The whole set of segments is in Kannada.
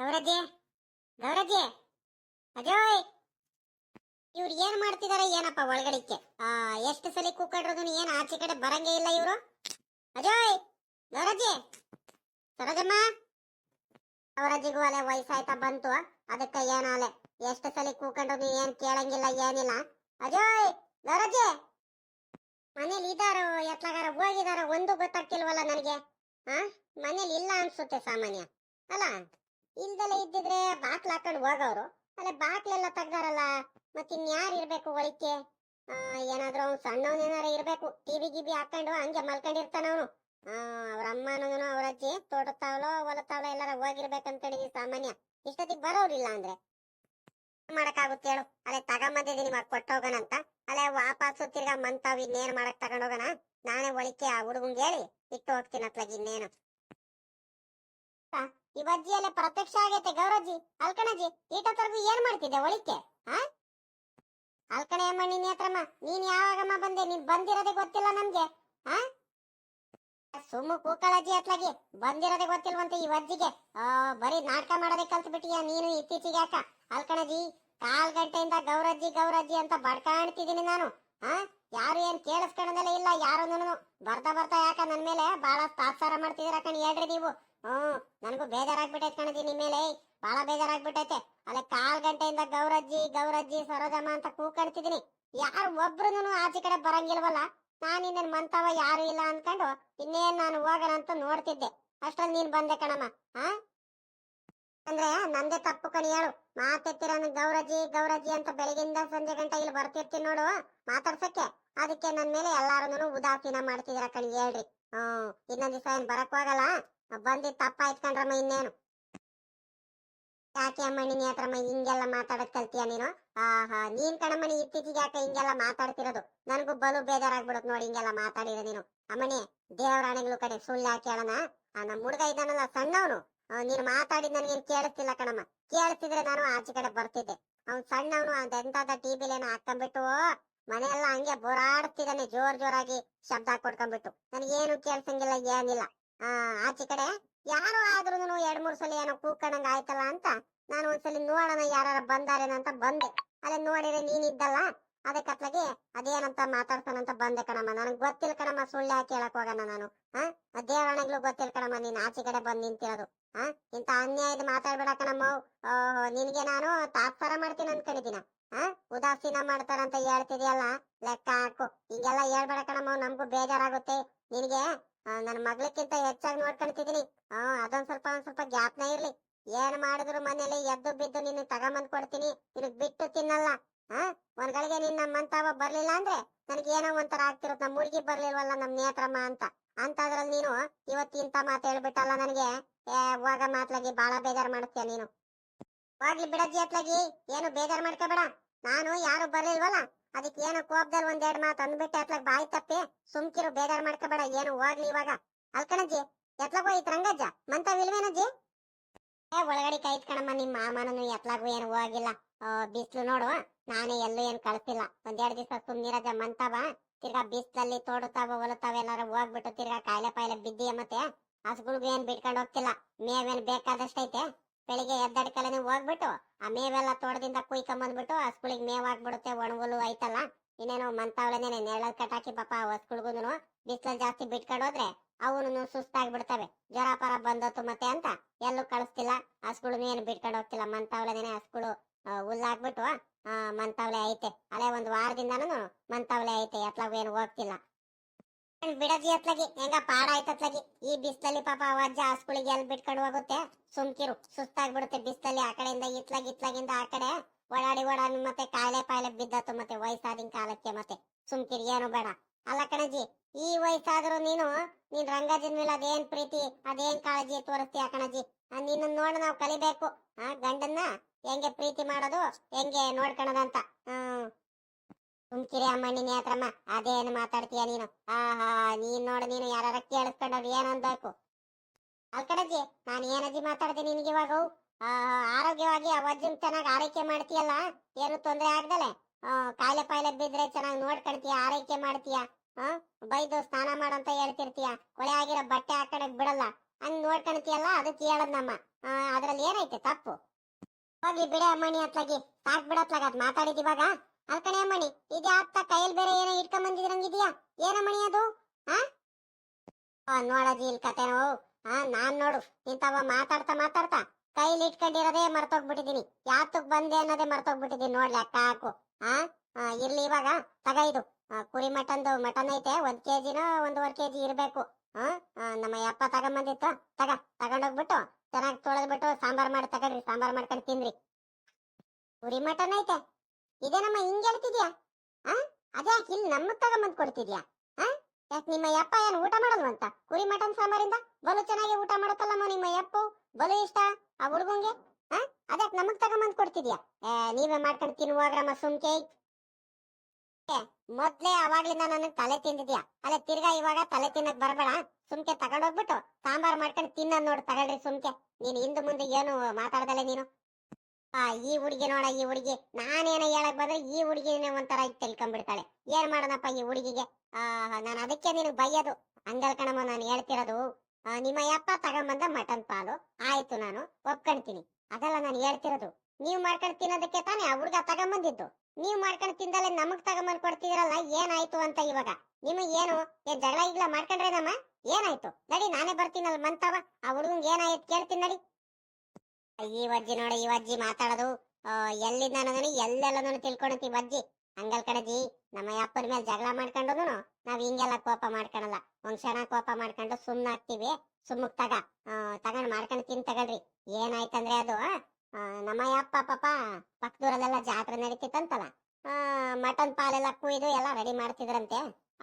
ಗೌರಜ್ಜಿ ಗೌರಜ್ಜಿ, ಅಜಯ್. ಇವ್ರು ಏನ್ ಮಾಡ್ತಿದಾರೆ ಏನಪ್ಪ ಒಳಗಡಿಕೆ ಆ, ಎಷ್ಟು ಸಲ ಕೂಕಡ್ರದು ಏನ್ ಆಚೆ ಕಡೆ ಬರಂಗೇ ಇಲ್ಲ ಇವರು? ಅಜಯ್, ಗೌರಜ್ಜಿ. ಸರೋಜಮ್ಮ ಗೌರಜ್ಜಿಗೂ ಅಲೆ ವಯಸ್ಸಾಯ್ತಾ ಬಂತು. ಅದಕ್ಕೆ ಏನಾಲೆ ಎಷ್ಟು ಸಲ ಕೂಕೊಂಡ್ರು ಏನ್ ಕೇಳಂಗಿಲ್ಲ, ಏನಿಲ್ಲ. ಅಜಯ್, ಗೌರಜ್ಜಿ. ಮನೇಲಿ ಇದಾರೋ ಎತ್ಲಾಗಾರ ಹೋಗಿದಾರೋ ಒಂದು ಗೊತ್ತಾಗ್ತಿಲ್ವಲ್ಲ ನನಗೆ? ಆ, ಮನೇಲಿ ಇಲ್ಲ ಅನ್ಸುತ್ತೆ ಸಾಮಾನ್ಯ. ಅಲ್ಲ? ಇಲ್ದಲೆ ಇದ್ದಿದ್ರೆ ಬಾಕ್ಲ ಹಾಕೊಂಡು ಹೋಗವ್ರು. ಅಲ್ಲ ಬಾಕ್ಲೆಲ್ಲ ತೆಗ್ದಾರಲ್ಲ ಮತ್ತೆ ಇನ್ಯಾರು ಇರ್ಬೇಕು ಒಳಿಕೆ ಏನಾದ್ರು ಏನಾದ್ರೂ ಸಣ್ಣವನ್ ಏನಾರ ಇರ್ಬೇಕು, ಟಿವಿ ಗಿಬಿ ಹಾಕೊಂಡು ಹಂಗೆ ಮಲ್ಕೊಂಡಿರ್ತಾನ ಅವನು. ಅವ್ರ ಅಮ್ಮನೂ ಅವ್ರ ಅಜ್ಜಿ ತೋಟತ್ತಾವಲೋ, ಹೊಲತ್ತಾವಲೋ ಎಲ್ಲಾರ ಹೋಗಿರ್ಬೇಕಂತೇಳಿ ಸಾಮಾನ್ಯ. ಇಷ್ಟೊತ್ತಿಗೆ ಬರೋರಿಲ್ಲ ಅಂದ್ರೆ. ಮಾಡಕ್ಕಾಗುತ್ತೆ ಹೇಳು? ಅಲ್ಲೇ ತಗೊಂಬಂದಿದ್ದೀನಿ ಕೊಟ್ಟು ಕೊಟ್ಟೋಗೋಣ ಅಂತ. ಅಲ್ಲೇ ವಾಪಸ್ಸು ತಿರ್ಗಾ ಮಂತಾವ್ ಇನ್ನೇನ್ ಮಾಡಕ್ ತಗೊಂಡೋಗೋಣ? ನಾನೇ ಒಳಿಕೆ ಆ ಹುಡುಗಂಗೆ ಹೇಳಿ, ಇಟ್ಟು ಹೋಗ್ತೀನಿ ಅತ್ಲಾಗ ಇನ್ನೇನು. ಇವಜ್ಜಿ ಎಲ್ಲ ಪ್ರತ್ಯಕ್ಷ ಆಗೈತೆ ಗೌರಜ್ಜಿ ಅಲ್ಕಣಜ್ಜಿ ಈಟತ್ತರ್ಗು ಏನ್ ಮಾಡ್ತಿದ್ದೆ ಒಳಿಕೆ ಆ? ಅಲ್ಕಣೆ ಅಮ್ಮ ನಿನ್ನ ಹತ್ರಮ್ಮ ನೀನ್ ಯಾವಾಗಮ್ಮ ಬಂದೆ? ನೀನ್ ಬಂದಿರೋದೇ ಗೊತ್ತಿಲ್ಲ ನಮ್ಗೆ. ಆ? ಸುಮ್ಮ ಕೂಕಳಜ್ಜಿ ಅತ್ಲಾಗಿ, ಬಂದಿರೋದೇ ಗೊತ್ತಿಲ್ವಂತೆ ಈ ವಜ್ಜಿಗೆ ಬರೀ ನಾಟಕ ಮಾಡೋದೇ ಕಲ್ತ್ ಬಿಟ್ಟಿಯ ನೀನು ಇತ್ತೀಚೆಗೆ ಯಾಕ? ಅಲ್ಕಣಜ್ಜಿ, ಕಾಲ್ ಗಂಟೆಯಿಂದ ಗೌರಜ್ಜಿ ಗೌರಜ್ಜಿ ಅಂತ ಬಡ್ಕಾಣ್ತಿದ್ದೀನಿ ನಾನು. ಆ? ಯಾರು ಏನ್ ಕೇಳಿಸ್ಕೊಳ್ಳೋದಲ್ಲ ಇಲ್ಲ, ಯಾರು ಬರ್ತಾ ಬರ್ತಾ ಯಾಕ ನನ್ ಮೇಲೆ ಬಹಳ ತಾತ್ಸಾರ ಮಾಡ್ತಿದೀರ ಕಣಿ, ಹೇಳ್ರಿ ನೀವು. ನನಗೂ ಬೇಜಾರಾಗ್ಬಿಟ್ಟೈತೆ ಕಣಜಿ ನಿಮ್ ಮೇಲೆ ಬಹಳ ಬೇಜಾರಾಗ್ಬಿಟ್ಟೈತೆ. ಅಲ್ಲ ಕಾಲ್ ಗಂಟೆಯಿಂದ ಗೌರಜ್ಜಿ ಗೌರಜ್ಜಿ, ಸರೋಜಮ್ಮ ಅಂತ ಕೂಕಾಡ್ತಿದ್ದೀನಿ. ಯಾರು ಒಬ್ರು ಆಚೆ ಕಡೆ ಬರಂಗಿಲ್ವಲ್ಲ? ನಾನು ಇನ್ನೇನ್ ಮಂತವ ಯಾರು ಇಲ್ಲ ಅನ್ಕೊಂಡು ಇನ್ನೇನ್ ನಾನು ಹೋಗೋಣ ಅಂತ ನೋಡ್ತಿದ್ದೆ. ಅಷ್ಟ್ರಲ್ಲಿ ನೀನ್ ಬಂದೆ ಕಣಮ್ಮ ಹಾ ಅಂದ್ರೆ ನಂದೇ ತಪ್ಪು ಕಣಿ ಹೇಳು. ಮಾತೆತ್ತಿರ ಗೌರಜ್ಜಿ ಗೌರಜ್ಜಿ ಅಂತ ಬೆಳಗಿಂದ ಸಂಜೆ ಗಂಟೆ ಇಲ್ಲಿ ಬರ್ತಿರ್ತೀನಿ ನೋಡು, ಮಾತಾಡ್ಸಕ್ಕೆ. ಅದಕ್ಕೆ ನನ್ ಮೇಲೆ ಎಲ್ಲಾರು ಉದಾಸೀನ ಮಾಡ್ತಿದಿರ ಕಣಿ ಹೇಳ್ರಿ. ಹ್ಮ್, ಇನ್ನೊಂದ್ ದಿವಸ ಏನ್ ಬರಕ್ ಹೋಗಲ್ಲ? ಬಂದಿದ್ ತಪ್ಪ ಕಣ್ರಮ್ಮ ಇನ್ನೇನು? ಯಾಕೆ ಅಮ್ಮ ನಿನ್ನ ಹತ್ರಮ್ಮ ಹಿಂಗೆಲ್ಲ ಮಾತಾಡಕ್ ಕಲ್ತೀಯ ನೀನು? ಆಹಾ, ನೀನ್ ಕಣಮ್ಮನಿ ಇತ್ತೀಚೆಗೆ ಯಾಕೆ ಹಿಂಗೆಲ್ಲ ಮಾತಾಡ್ತಿರೋದು? ನನಗೂ ಬಲು ಬೇಜಾರಾಗ್ಬಿಡುತ್ತೆ ನೋಡಿ ಹಿಂಗೆಲ್ಲ ಮಾತಾಡಿದ ನೀನು. ಅಮ್ಮನಿ ದೇವರಾಣಿಗಳು ಕಡೆ ಸುಳ್ಳು ಯಾಕೆ ಹೇಳೋಣ? ನಮ್ಮ ಹುಡುಗ ಇದ್ದಾನಲ್ಲ, ಸಣ್ಣವನು. ನೀನು ಮಾತಾಡಿದ್ ನನಗೇನು ಕೇಳಿಸ್ತಿಲ್ಲ ಕಣಮ್ಮ. ಕೇಳಿಸ್ತಿದ್ರೆ ನಾನು ಆಚೆ ಕಡೆ ಬರ್ತಿದ್ದೆ. ಅವ್ನು ಸಣ್ಣವನು ಅದೆಂತಾದ ಟಿವಿಲೇನೋ ಹಾಕೊಂಡ್ಬಿಟ್ಟು ಮನೆಯೆಲ್ಲ ಹಂಗೆ ಬೋರಾಡ್ತಿದ್ದಾನೆ, ಜೋರ್ ಜೋರಾಗಿ ಶಬ್ದ ಕೊಡ್ಕೊಂಡ್ಬಿಟ್ಟು ನನಗೇನು ಕೇಳ್ಸಂಗಿಲ್ಲ, ಏನಿಲ್ಲ. ಆಚೆ ಕಡೆ, ಯಾರು ಆದ್ರೂ ಎರಡ್ ಮೂರ್ ಸಲ ಏನೋ ಕೂಕಣಂಗ ಆಯ್ತಲ್ಲ ಅಂತ ನಾನು ಒಂದ್ಸಲಿ ನೋಡೋಣ ಯಾರ ಬಂದಾರೇನ ಅಂತ ಬಂದೆ. ಅಲ್ಲೇ ನೋಡಿದ್ರೆ ನೀನ್ ಇದ್ದಲ್ಲ ಅದಕ್ಕೆ ಅತ್ಲಾಗೆ ಅದೇನಂತ ಮಾತಾಡ್ತಾನಂತ ಬಂದೆ ಕಣಮ್ಮ. ನನಗ್ ಗೊತ್ತಿಲ್ಲ ಕಣಮ್ಮ, ಸುಳ್ಳು ಯಾಕೆ ಹೇಳಕ್ ಹೋಗೋಣ ನಾನು ಹಾ ದೇವರಣೆಗಳು ಗೊತ್ತಿಲ್ಲ ಕಣಮ್ಮ, ನೀನ್ ಆಚೆ ಕಡೆ ಬಂದ್ ನಿಂತಿರೋದು ಹಾ ಇಂತ ಅನ್ಯಾಯದ ಮಾತಾಡ್ಬೇಡ ಕಣಮ್ಮ. ಓಹೋ, ನಿನ್ಗೆ ನಾನು ತಾತ್ಸಾರ ಮಾಡ್ತೀನಿ ಅನ್ಕೊಂಡಿದ್ದೀನ ಹಾ ಉದಾಸೀನ ಮಾಡ್ತಾರಂತ ಹೇಳ್ತಿದ್ಯಲ್ಲ, ಲೆಕ್ಕ ಹಾಕು. ಹಿಂಗೆಲ್ಲ ಹೇಳ್ಬೇಡ ಕಣಮ್ಮ, ನಮ್ಗೂ ಬೇಜಾರಾಗುತ್ತೆ. ನಿನಗೆ ನನ್ನ ಮಗಳಿಗಿಂತ ಹೆಚ್ಚಾಗಿ ನೋಡ್ಕೊಂತಿದೀನಿ. ಹಾ ಅದೊಂದ್ ಸ್ವಲ್ಪ ಒಂದ್ ಸ್ವಲ್ಪ ಜ್ಞಾಪನ ಇರ್ಲಿ. ಏನ್ ಮಾಡಿದ್ರು ಮನೇಲಿ ಎದ್ದು ಬಿದ್ದು ನಿನ್ನ ತಗೊಂಬಂದ್ ಕೊಡ್ತೀನಿ. ನಿನಗ್ ಬಿಟ್ಟು ತಿನ್ನಲ್ಲ. ಹಾ ಒಂದ್ ಗಳಿಗೆ ನಿನ್ನ ಮಂತಾವ ಬರ್ಲಿಲ್ಲ ಅಂದ್ರೆ ನನಗೆ ಏನೋ ಒಂಥರ ಆಗ್ತಿರತ್. ನಮ್ಮ ಹುಡುಗಿ ಬರ್ಲಿಲ್ವಲ್ಲ ನಮ್ ನೇತ್ರಮ್ಮ ಅಂತ. ಅಂತದ್ರಲ್ಲಿ ನೀನು ಇವತ್ತು ಇಂತ ಮಾತು ಹೇಳ್ಬಿಟ್ಟಲ್ಲ ನನಗೆ. ಹೋಗ ಮಾತ್ಲಾಗಿ, ಬಾಳ ಬೇಜಾರ್ ಮಾಡಿಸ್ತೀಯ ನೀನು. ಹೋಗ್ಲಿ ಬಿಡಜ್ಜಿ ಅತ್ಲಾಗಿ ಏನು ಬೇಜಾರ್ ಮಾಡ್ಕೋಬೇಡ. ನಾನು ಯಾರು ಬರ್ಲಿಲ್ವಲ್ಲ? ಅದಕ್ಕೆ ಏನೋ ಕೋಪದಲ್ಲಿ ಒಂದೆರಡು ಮಾತು ಅಂದ್ಬಿಟ್ಟೆ, ಅತ್ಲಾಗ ಬಾಯಿ ತಪ್ಪಿ ಸುಮ್ಕಿರು, ಬೇಜಾರ್ ಮಾಡ್ಕೋಬೇಡ, ಏನು ಹೋಗ್ಲಿ ಇವಾಗ. ಅಲ್ಕಣಜ್ಜಿ, ಎತ್ಲಾಗ ಹೋಯ್ತು ರಂಗಜ್ಜ? ಮಂತವಿಲ್ವೇನಜ್ಜಿ? ಏ, ಒಳಗಡೆ ಕೈತ್ ಕಣಮ್ಮ ನಿಮ್ಮ ಮಾಮನನು ಎತ್ಲಾಗು ಏನು ಹೋಗಿಲ್ಲ. ಬಿಸ್ಲು ನೋಡು, ನಾನೇ ಎಲ್ಲೂ ಏನ್ ಕಳ್ಸಿಲ್ಲ. ಒಂದೆರಡು ದಿವಸ ಸುಮ್ನಿರಜ ಮಂತವ ತಿರ್ಗಾ ಬಿಸ್ಲಲ್ಲಿ ತೋಡುತ್ತಾವ ಹೊಲತಾವ ಎಲ್ಲಾರ ಹೋಗ್ಬಿಟ್ಟು ತಿರ್ಗಾ ಕಾಯಿಲೆ ಪಾಯಿಲೆ ಬಿದ್ದಿಯ ಮತ್ತೆ? ಹಸುಗಳಿಗೂ ಏನ್ ಬಿಟ್ಕೊಂಡು ಹೋಗ್ತಿಲ್ಲ? ಮೇವೇನ್ ಬೇಕಾದಷ್ಟೈತೆ? ಬೆಳಿಗ್ಗೆ ಎದ್ದಡ್ಕಲನೆ ಹೋಗ್ಬಿಟ್ಟು, ಆ ಮೇವೆಲ್ಲ ತೋಟದಿಂದ ಕುಯ್ಕೊಂಬಂದ್ಬಿಟ್ಟು ಹಸುಗಳಿಗೆ ಮೇವ್ ಆಗ್ಬಿಡುತ್ತೆ ಒಣಗುಲು ಐತಲ್ಲ. ಇನ್ನೇನು ಮಂತಾವಳೆನೆ ನೆರಳಲ್ ಕಟ್ಟಾಕಿ ಪಾಪ ಹಸುಗಳಿಗೂ ಬಿಸಿಲಲ್ಲಿ ಜಾಸ್ತಿ ಬಿಟ್ಕೊಂಡು ಹೋದ್ರೆ ಅವನು ಸುಸ್ತಾಗ್ಬಿಡ್ತವೆ. ಜ್ವರ ಪರ ಬಂದತ್ತು ಮತ್ತೆ ಅಂತ ಎಲ್ಲೂ ಕಳಿಸ್ತಿಲ್ಲ. ಹಸುಗಳು ಏನು ಬಿಟ್ಕೊಂಡು ಹೋಗ್ತಿಲ್ಲ. ಮಂತಾವಳೆನೆ ಹಸುಗಳು ಹುಲ್ಲಾಗ್ಬಿಟ್ಟು, ಆ ಮಂತಾವಲೆ ಐತೆ. ಅಲ್ಲೇ ಒಂದ್ ವಾರದಿಂದನೂ ಮಂತಾವಳೆ ಐತೆ. ಎತ್ಲಾಗ ಏನು ಹೋಗ್ತಿಲ್ಲ. ಬಿಡಜಿ ಅತ್ಲಾಗಿ? ಹೆಂಗ ಪಾಡ ಈ ಬಿಸ್ಲಲ್ಲಿ ಪಾಪ ಅವಜ್ಜ ಹಸುಗಳಿಗೆ ಎಲ್ಲಿ ಬಿಟ್ಕೊಂಡು ಹೋಗುತ್ತೆ. ಸುಮ್ಕಿರು, ಸುಸ್ತಾಗ್ಬಿಡುತ್ತೆ ಬಿಸ್ಲಲ್ಲಿ ಆ ಕಡೆಯಿಂದ ಇತ್ಲಗ್, ಇತ್ಲಾಗಿಂದ ಆ ಕಡೆ. ಓಡಾಡಿ ಓಡಾಡಿ ಮತ್ತೆ ಕಾಯಿಲೆ ಪಾಯಿಲೆ ಬಿದ್ದತ್ತು ಮತ್ತೆ ವಯಸ್ಸಾದಿನ ಕಾಲಕ್ಕೆ ಮತ್ತೆ. ಸುಮ್ಕಿರಿ, ಏನು ಬೇಡ. ಅಲ್ಲ ಕಣಜಿ ಈ ವಯಸ್ಸಾದ್ರೂ ನೀನು, ನೀನ್ ರಂಗಜನ್ ಮೇಲೆ ಅದೇನ್ ಪ್ರೀತಿ, ಅದೇನ್ ಕಾಳಜಿ ತೋರಿಸ್ತೀಯ ಕಣಜಿ ನಿನ್ನ ನೋಡ ನಾವು ಕಲಿಬೇಕು. ಆ, ಗಂಡನ್ನ ಹೆಂಗೆ ಪ್ರೀತಿ ಮಾಡೋದು, ಹೆಂಗೆ ನೋಡ್ಕೊಳೋದಂತ ಹ್ಮ್. ಸುಮ್ಕಿರಿ ಅಮ್ಮ ಹತ್ರಮ್ಮ ಅದೇನು ಮಾತಾಡ್ತೀಯ ನೀನು? ಆಹಾ, ನೀನ್ ನೋಡು, ನೀನು ಯಾರ ಕೇಳಿಸ್ಕೊಂಡವ್ ಏನು ಅನ್ಬೇಕು ಅಲ್ಕಡಜ್ಜಿ ನಾನು ಏನಜ್ಜಿ ಮಾತಾಡ್ದೆ ನಿನಗೆ ಇವಾಗ? ಆರೋಗ್ಯವಾಗಿ ಅವಜ್ಜಿನ ಚೆನ್ನಾಗಿ ಆರೈಕೆ ಮಾಡ್ತೀಯಲ್ಲ? ಏನು ತೊಂದ್ರೆ ಆಗ್ದಲೆ? ಕಾಯಿಲೆ ಪಾಯಿಲೆ ಬಿದ್ರೆ ಚೆನ್ನಾಗಿ ನೋಡ್ಕೊಳ್ತೀಯ, ಆರೈಕೆ ಮಾಡ್ತೀಯ? ಬೈದು ಸ್ನಾನ ಮಾಡಂತ ಹೇಳ್ತಿರ್ತೀಯ? ಕೊಳೆ ಆಗಿರೋ ಬಟ್ಟೆ ಹಾಕಡಕ್ ಬಿಡಲ್ಲ? ಹಂಗ್ ನೋಡ್ಕೊಳ್ತೀಯಲ್ಲ? ಅದಕ್ಕೆ ಹೇಳದ್ನಮ್ಮ. ಅದ್ರಲ್ಲಿ ಏನೈತೆ ತಪ್ಪು? ಹೋಗಿ ಬಿಡೆ ಅಮ್ಮಣಿ ಅತ್ಲಾಗಿ. ಸಾಕ್ ಬಿಡತ್ಲಾಗ ಅದ್ ಮಾತಾಡಿದ್ ಇವಾಗ? ಅಲ್ಕಣೆ ಮಣಿ ಇದ್ಯಾತ್ತ ಕೈಯಲ್ಲಿ ಬೇರೆ ಏನೋ ಇಟ್ಕೊಂಡ್ ಬಂದಿದ್ರಂಗಿದ್ಯಾ ಮಣಿ ಅದು? ಆ? ನೋಡದಿ ಇಲ್ಲಿ ಕತೆನೋ ಹಾ ನಾನ್ ನೋಡು ಇಂತವ ಮಾತಾಡ್ತಾ ಮಾತಾಡ್ತಾ ಕೈಲಿ ಇಟ್ಕೊಂಡಿರೋದೇ ಮರ್ತೋಗ್ಬಿಟ್ಟಿದೀನಿ. ಯಾತಕ್ ಬಂದೆ ಅನ್ನೋದೇ ಮರ್ತೋಗ್ಬಿಟ್ಟಿದೀನಿ ನೋಡ್ ಲೆಕ್ಕ ಹಾಕು. ಆ, ಇರ್ಲಿ ಇವಾಗ ತಗ ಇದು. ಕುರಿ ಮಟನ್ದು ಮಟನ್ ಐತೆ ಒಂದ್ ಕೆಜಿನ ಒಂದೂವರೆ ಕೆಜಿ ಇರ್ಬೇಕು. ಹಾ ನಮ್ಮ ಅಪ್ಪ ತಗೊಂಬಂದಿತ್ತು. ತಗ ತಗೊಂಡೋಗ್ಬಿಟ್ಟು ಚೆನ್ನಾಗಿ ತೊಳೆದ್ಬಿಟ್ಟು ಸಾಂಬಾರ್ ಮಾಡಿ ತಗೊಂಡ್ರಿ ಸಾಂಬಾರ್ ಮಾಡ್ಕೊಂಡು ತಿನ್ರಿ. ಕುರಿ ಮಟನ್ ಐತೆ. ಇದೇನಮ್ಮ ಹಿಂಗ್ ಹೇಳ್ತಿದ್ಯಾ? ಆ? ಅದ್ಯಾಕೆ ಇಲ್ಲಿ ನಮ್ಮ ತಗೊಂಬಂದ್ ಕೊಡ್ತಿದ್ಯಾ? ಆ? ಯಾಕೆ ನಿಮ್ಮ ಯಪ್ಪ ಏನು ಊಟ ಮಾಡಲ್ವಂತ ಕುರಿ ಮಟನ್ ಸಾಂಬಾರಿಂದ? ಬಲು ಚೆನ್ನಾಗಿ ಊಟ ಮಾಡತ್ತಲ್ಲಮ್ಮ ನಿಮ್ಮ ಅಪ್ಪು ಬಲು ಇಷ್ಟ? ಆ ಹುಡುಗಂಗೆ? ಆ? ಅದ್ಯಾಕೆ ನಮಗ್ ತಗೊಂಬಂದ್ ಕೊಡ್ತಿದ್ಯಾ? ನೀವೇ ಮಾಡ್ಕೊಂಡು ತಿನ್ನುವಾಗ್ರಮ್ಮ ಸುಮ್ಕೆ. ಮೊದ್ಲೇ ಅವಾಗ್ಲಿಂದ ನನಗ್ ತಲೆ ತಿಂದಿದ್ಯಾ? ಅಲ್ಲ ತಿರ್ಗಾ ಇವಾಗ ತಲೆ ತಿನ್ನಕ್ ಬರ್ಬೇಡ. ಸುಮ್ಕೆ ತಗೊಂಡೋಗ್ಬಿಟ್ಟು ಸಾಂಬಾರ್ ಮಾಡ್ಕೊಂಡು ತಿನ್ನ ನೋಡ್ ತಗೊಳ್ರಿ ಸುಮ್ಕೆ. ನೀನ್ ಹಿಂದ್ ಮುಂದೆ ಏನು ಮಾತಾಡ್ದಲೆ ನೀನು. ಆ, ಈ ಹುಡುಗಿ ನೋಡ, ಈ ಹುಡುಗಿ. ನಾನೇನ ಹೇಳಕ್ ಬಂದ್ರೆ ಈ ಹುಡುಗಿನೇ ಒಂಥರ ತಿಳ್ಕೊಂಡ್ಬಿಡ್ತಾಳೆ. ಏನ್ ಮಾಡೋಣಪ್ಪ ಈ ಹುಡುಗಿಗೆ? ಆ, ನಾನು ಅದಕ್ಕೆ ನಿನಗೆ ಬೈಯೋದು. ಹಂಗಲ್ ಕಣಮ್ಮ, ನಾನು ಹೇಳ್ತಿರೋದು ನಿಮ್ಮ ಯಪ್ಪ ತಗೊಂಬಂದ ಮಟನ್ ಪಾಲು. ಆಯ್ತು ನಾನು ಒಪ್ಕೊಂತೀನಿ ಅದಲ್ಲ ನಾನು ಹೇಳ್ತಿರೋದು. ನೀವ್ ಮಾಡ್ಕೊಂಡು ತಿನ್ನೋದಕ್ಕೆ ತಾನೇ ಆ ಹುಡುಗ ತಗೊಂಬಂದಿದ್ದು. ನೀವ್ ಮಾಡ್ಕೊಂಡು ತಿಂದಲೆ ನಮಗ್ ತಗೊಂಬಂದ್ ಕೊಡ್ತಿದ್ರಲ್ಲ, ಏನಾಯ್ತು ಅಂತ ಇವಾಗ? ನಿಮಗ್ ಏನು? ಏನ್ ಜಗಳ ಮಾಡ್ಕೊಂಡ್ರೆ ನಮ್ಮ ಏನಾಯ್ತು? ನಡಿ, ನಾನೇ ಬರ್ತೀನಲ್ಲ ಮಂತವ ಆ ಹುಡುಗಂಗ್ ಏನಾಯ್ತು ಕೇಳ್ತೀನಿ ನಡಿ. ಈ ವಜ್ಜಿ ನೋಡಿ, ಈ ವಜ್ಜಿ ಮಾತಾಡೋದು. ಎಲ್ಲಿಂದ ಅನ್ನೋದನ್ನ ಎಲ್ಲೆಲ್ಲದನ್ನು ತಿಳ್ಕೊಂಡಂತಿ ವಜ್ಜಿ. ಹಂಗಲ್ ಕಣಜಿ, ನಮ್ಮ ಅಪ್ಪನ ಮೇಲೆ ಜಗಳ ಮಾಡ್ಕೊಂಡು ನಾವ್ ಹಿಂಗೆಲ್ಲ ಕೋಪ ಮಾಡ್ಕೊಳಲ್ಲ. ಒಂದ್ ಕ್ಷಣ ಕೋಪ ಮಾಡ್ಕೊಂಡು ಸುಮ್ನಾಗ್ತಿವಿ ಸುಮ್ಮಕ್ ತಗ. ತಗೊಂಡ್ ಮಾಡ್ಕೊಂಡು ತಿನ್ ತಗೊಳ್ರಿ. ಏನಾಯ್ತಂದ್ರೆ ಅದು ನಮ್ಮ ಅಪ್ಪ, ಪಾಪ ಪಕ್ಕದೂರಲ್ಲೆಲ್ಲ ಜಾತ್ರೆ ನಡೀತಿತ್ತಂತಲ್ಲ ಮಟನ್ ಪಾಲೆಲ್ಲ ಕುಯ್ದು ಎಲ್ಲ ರೆಡಿ ಮಾಡ್ತಿದ್ರಂತೆ.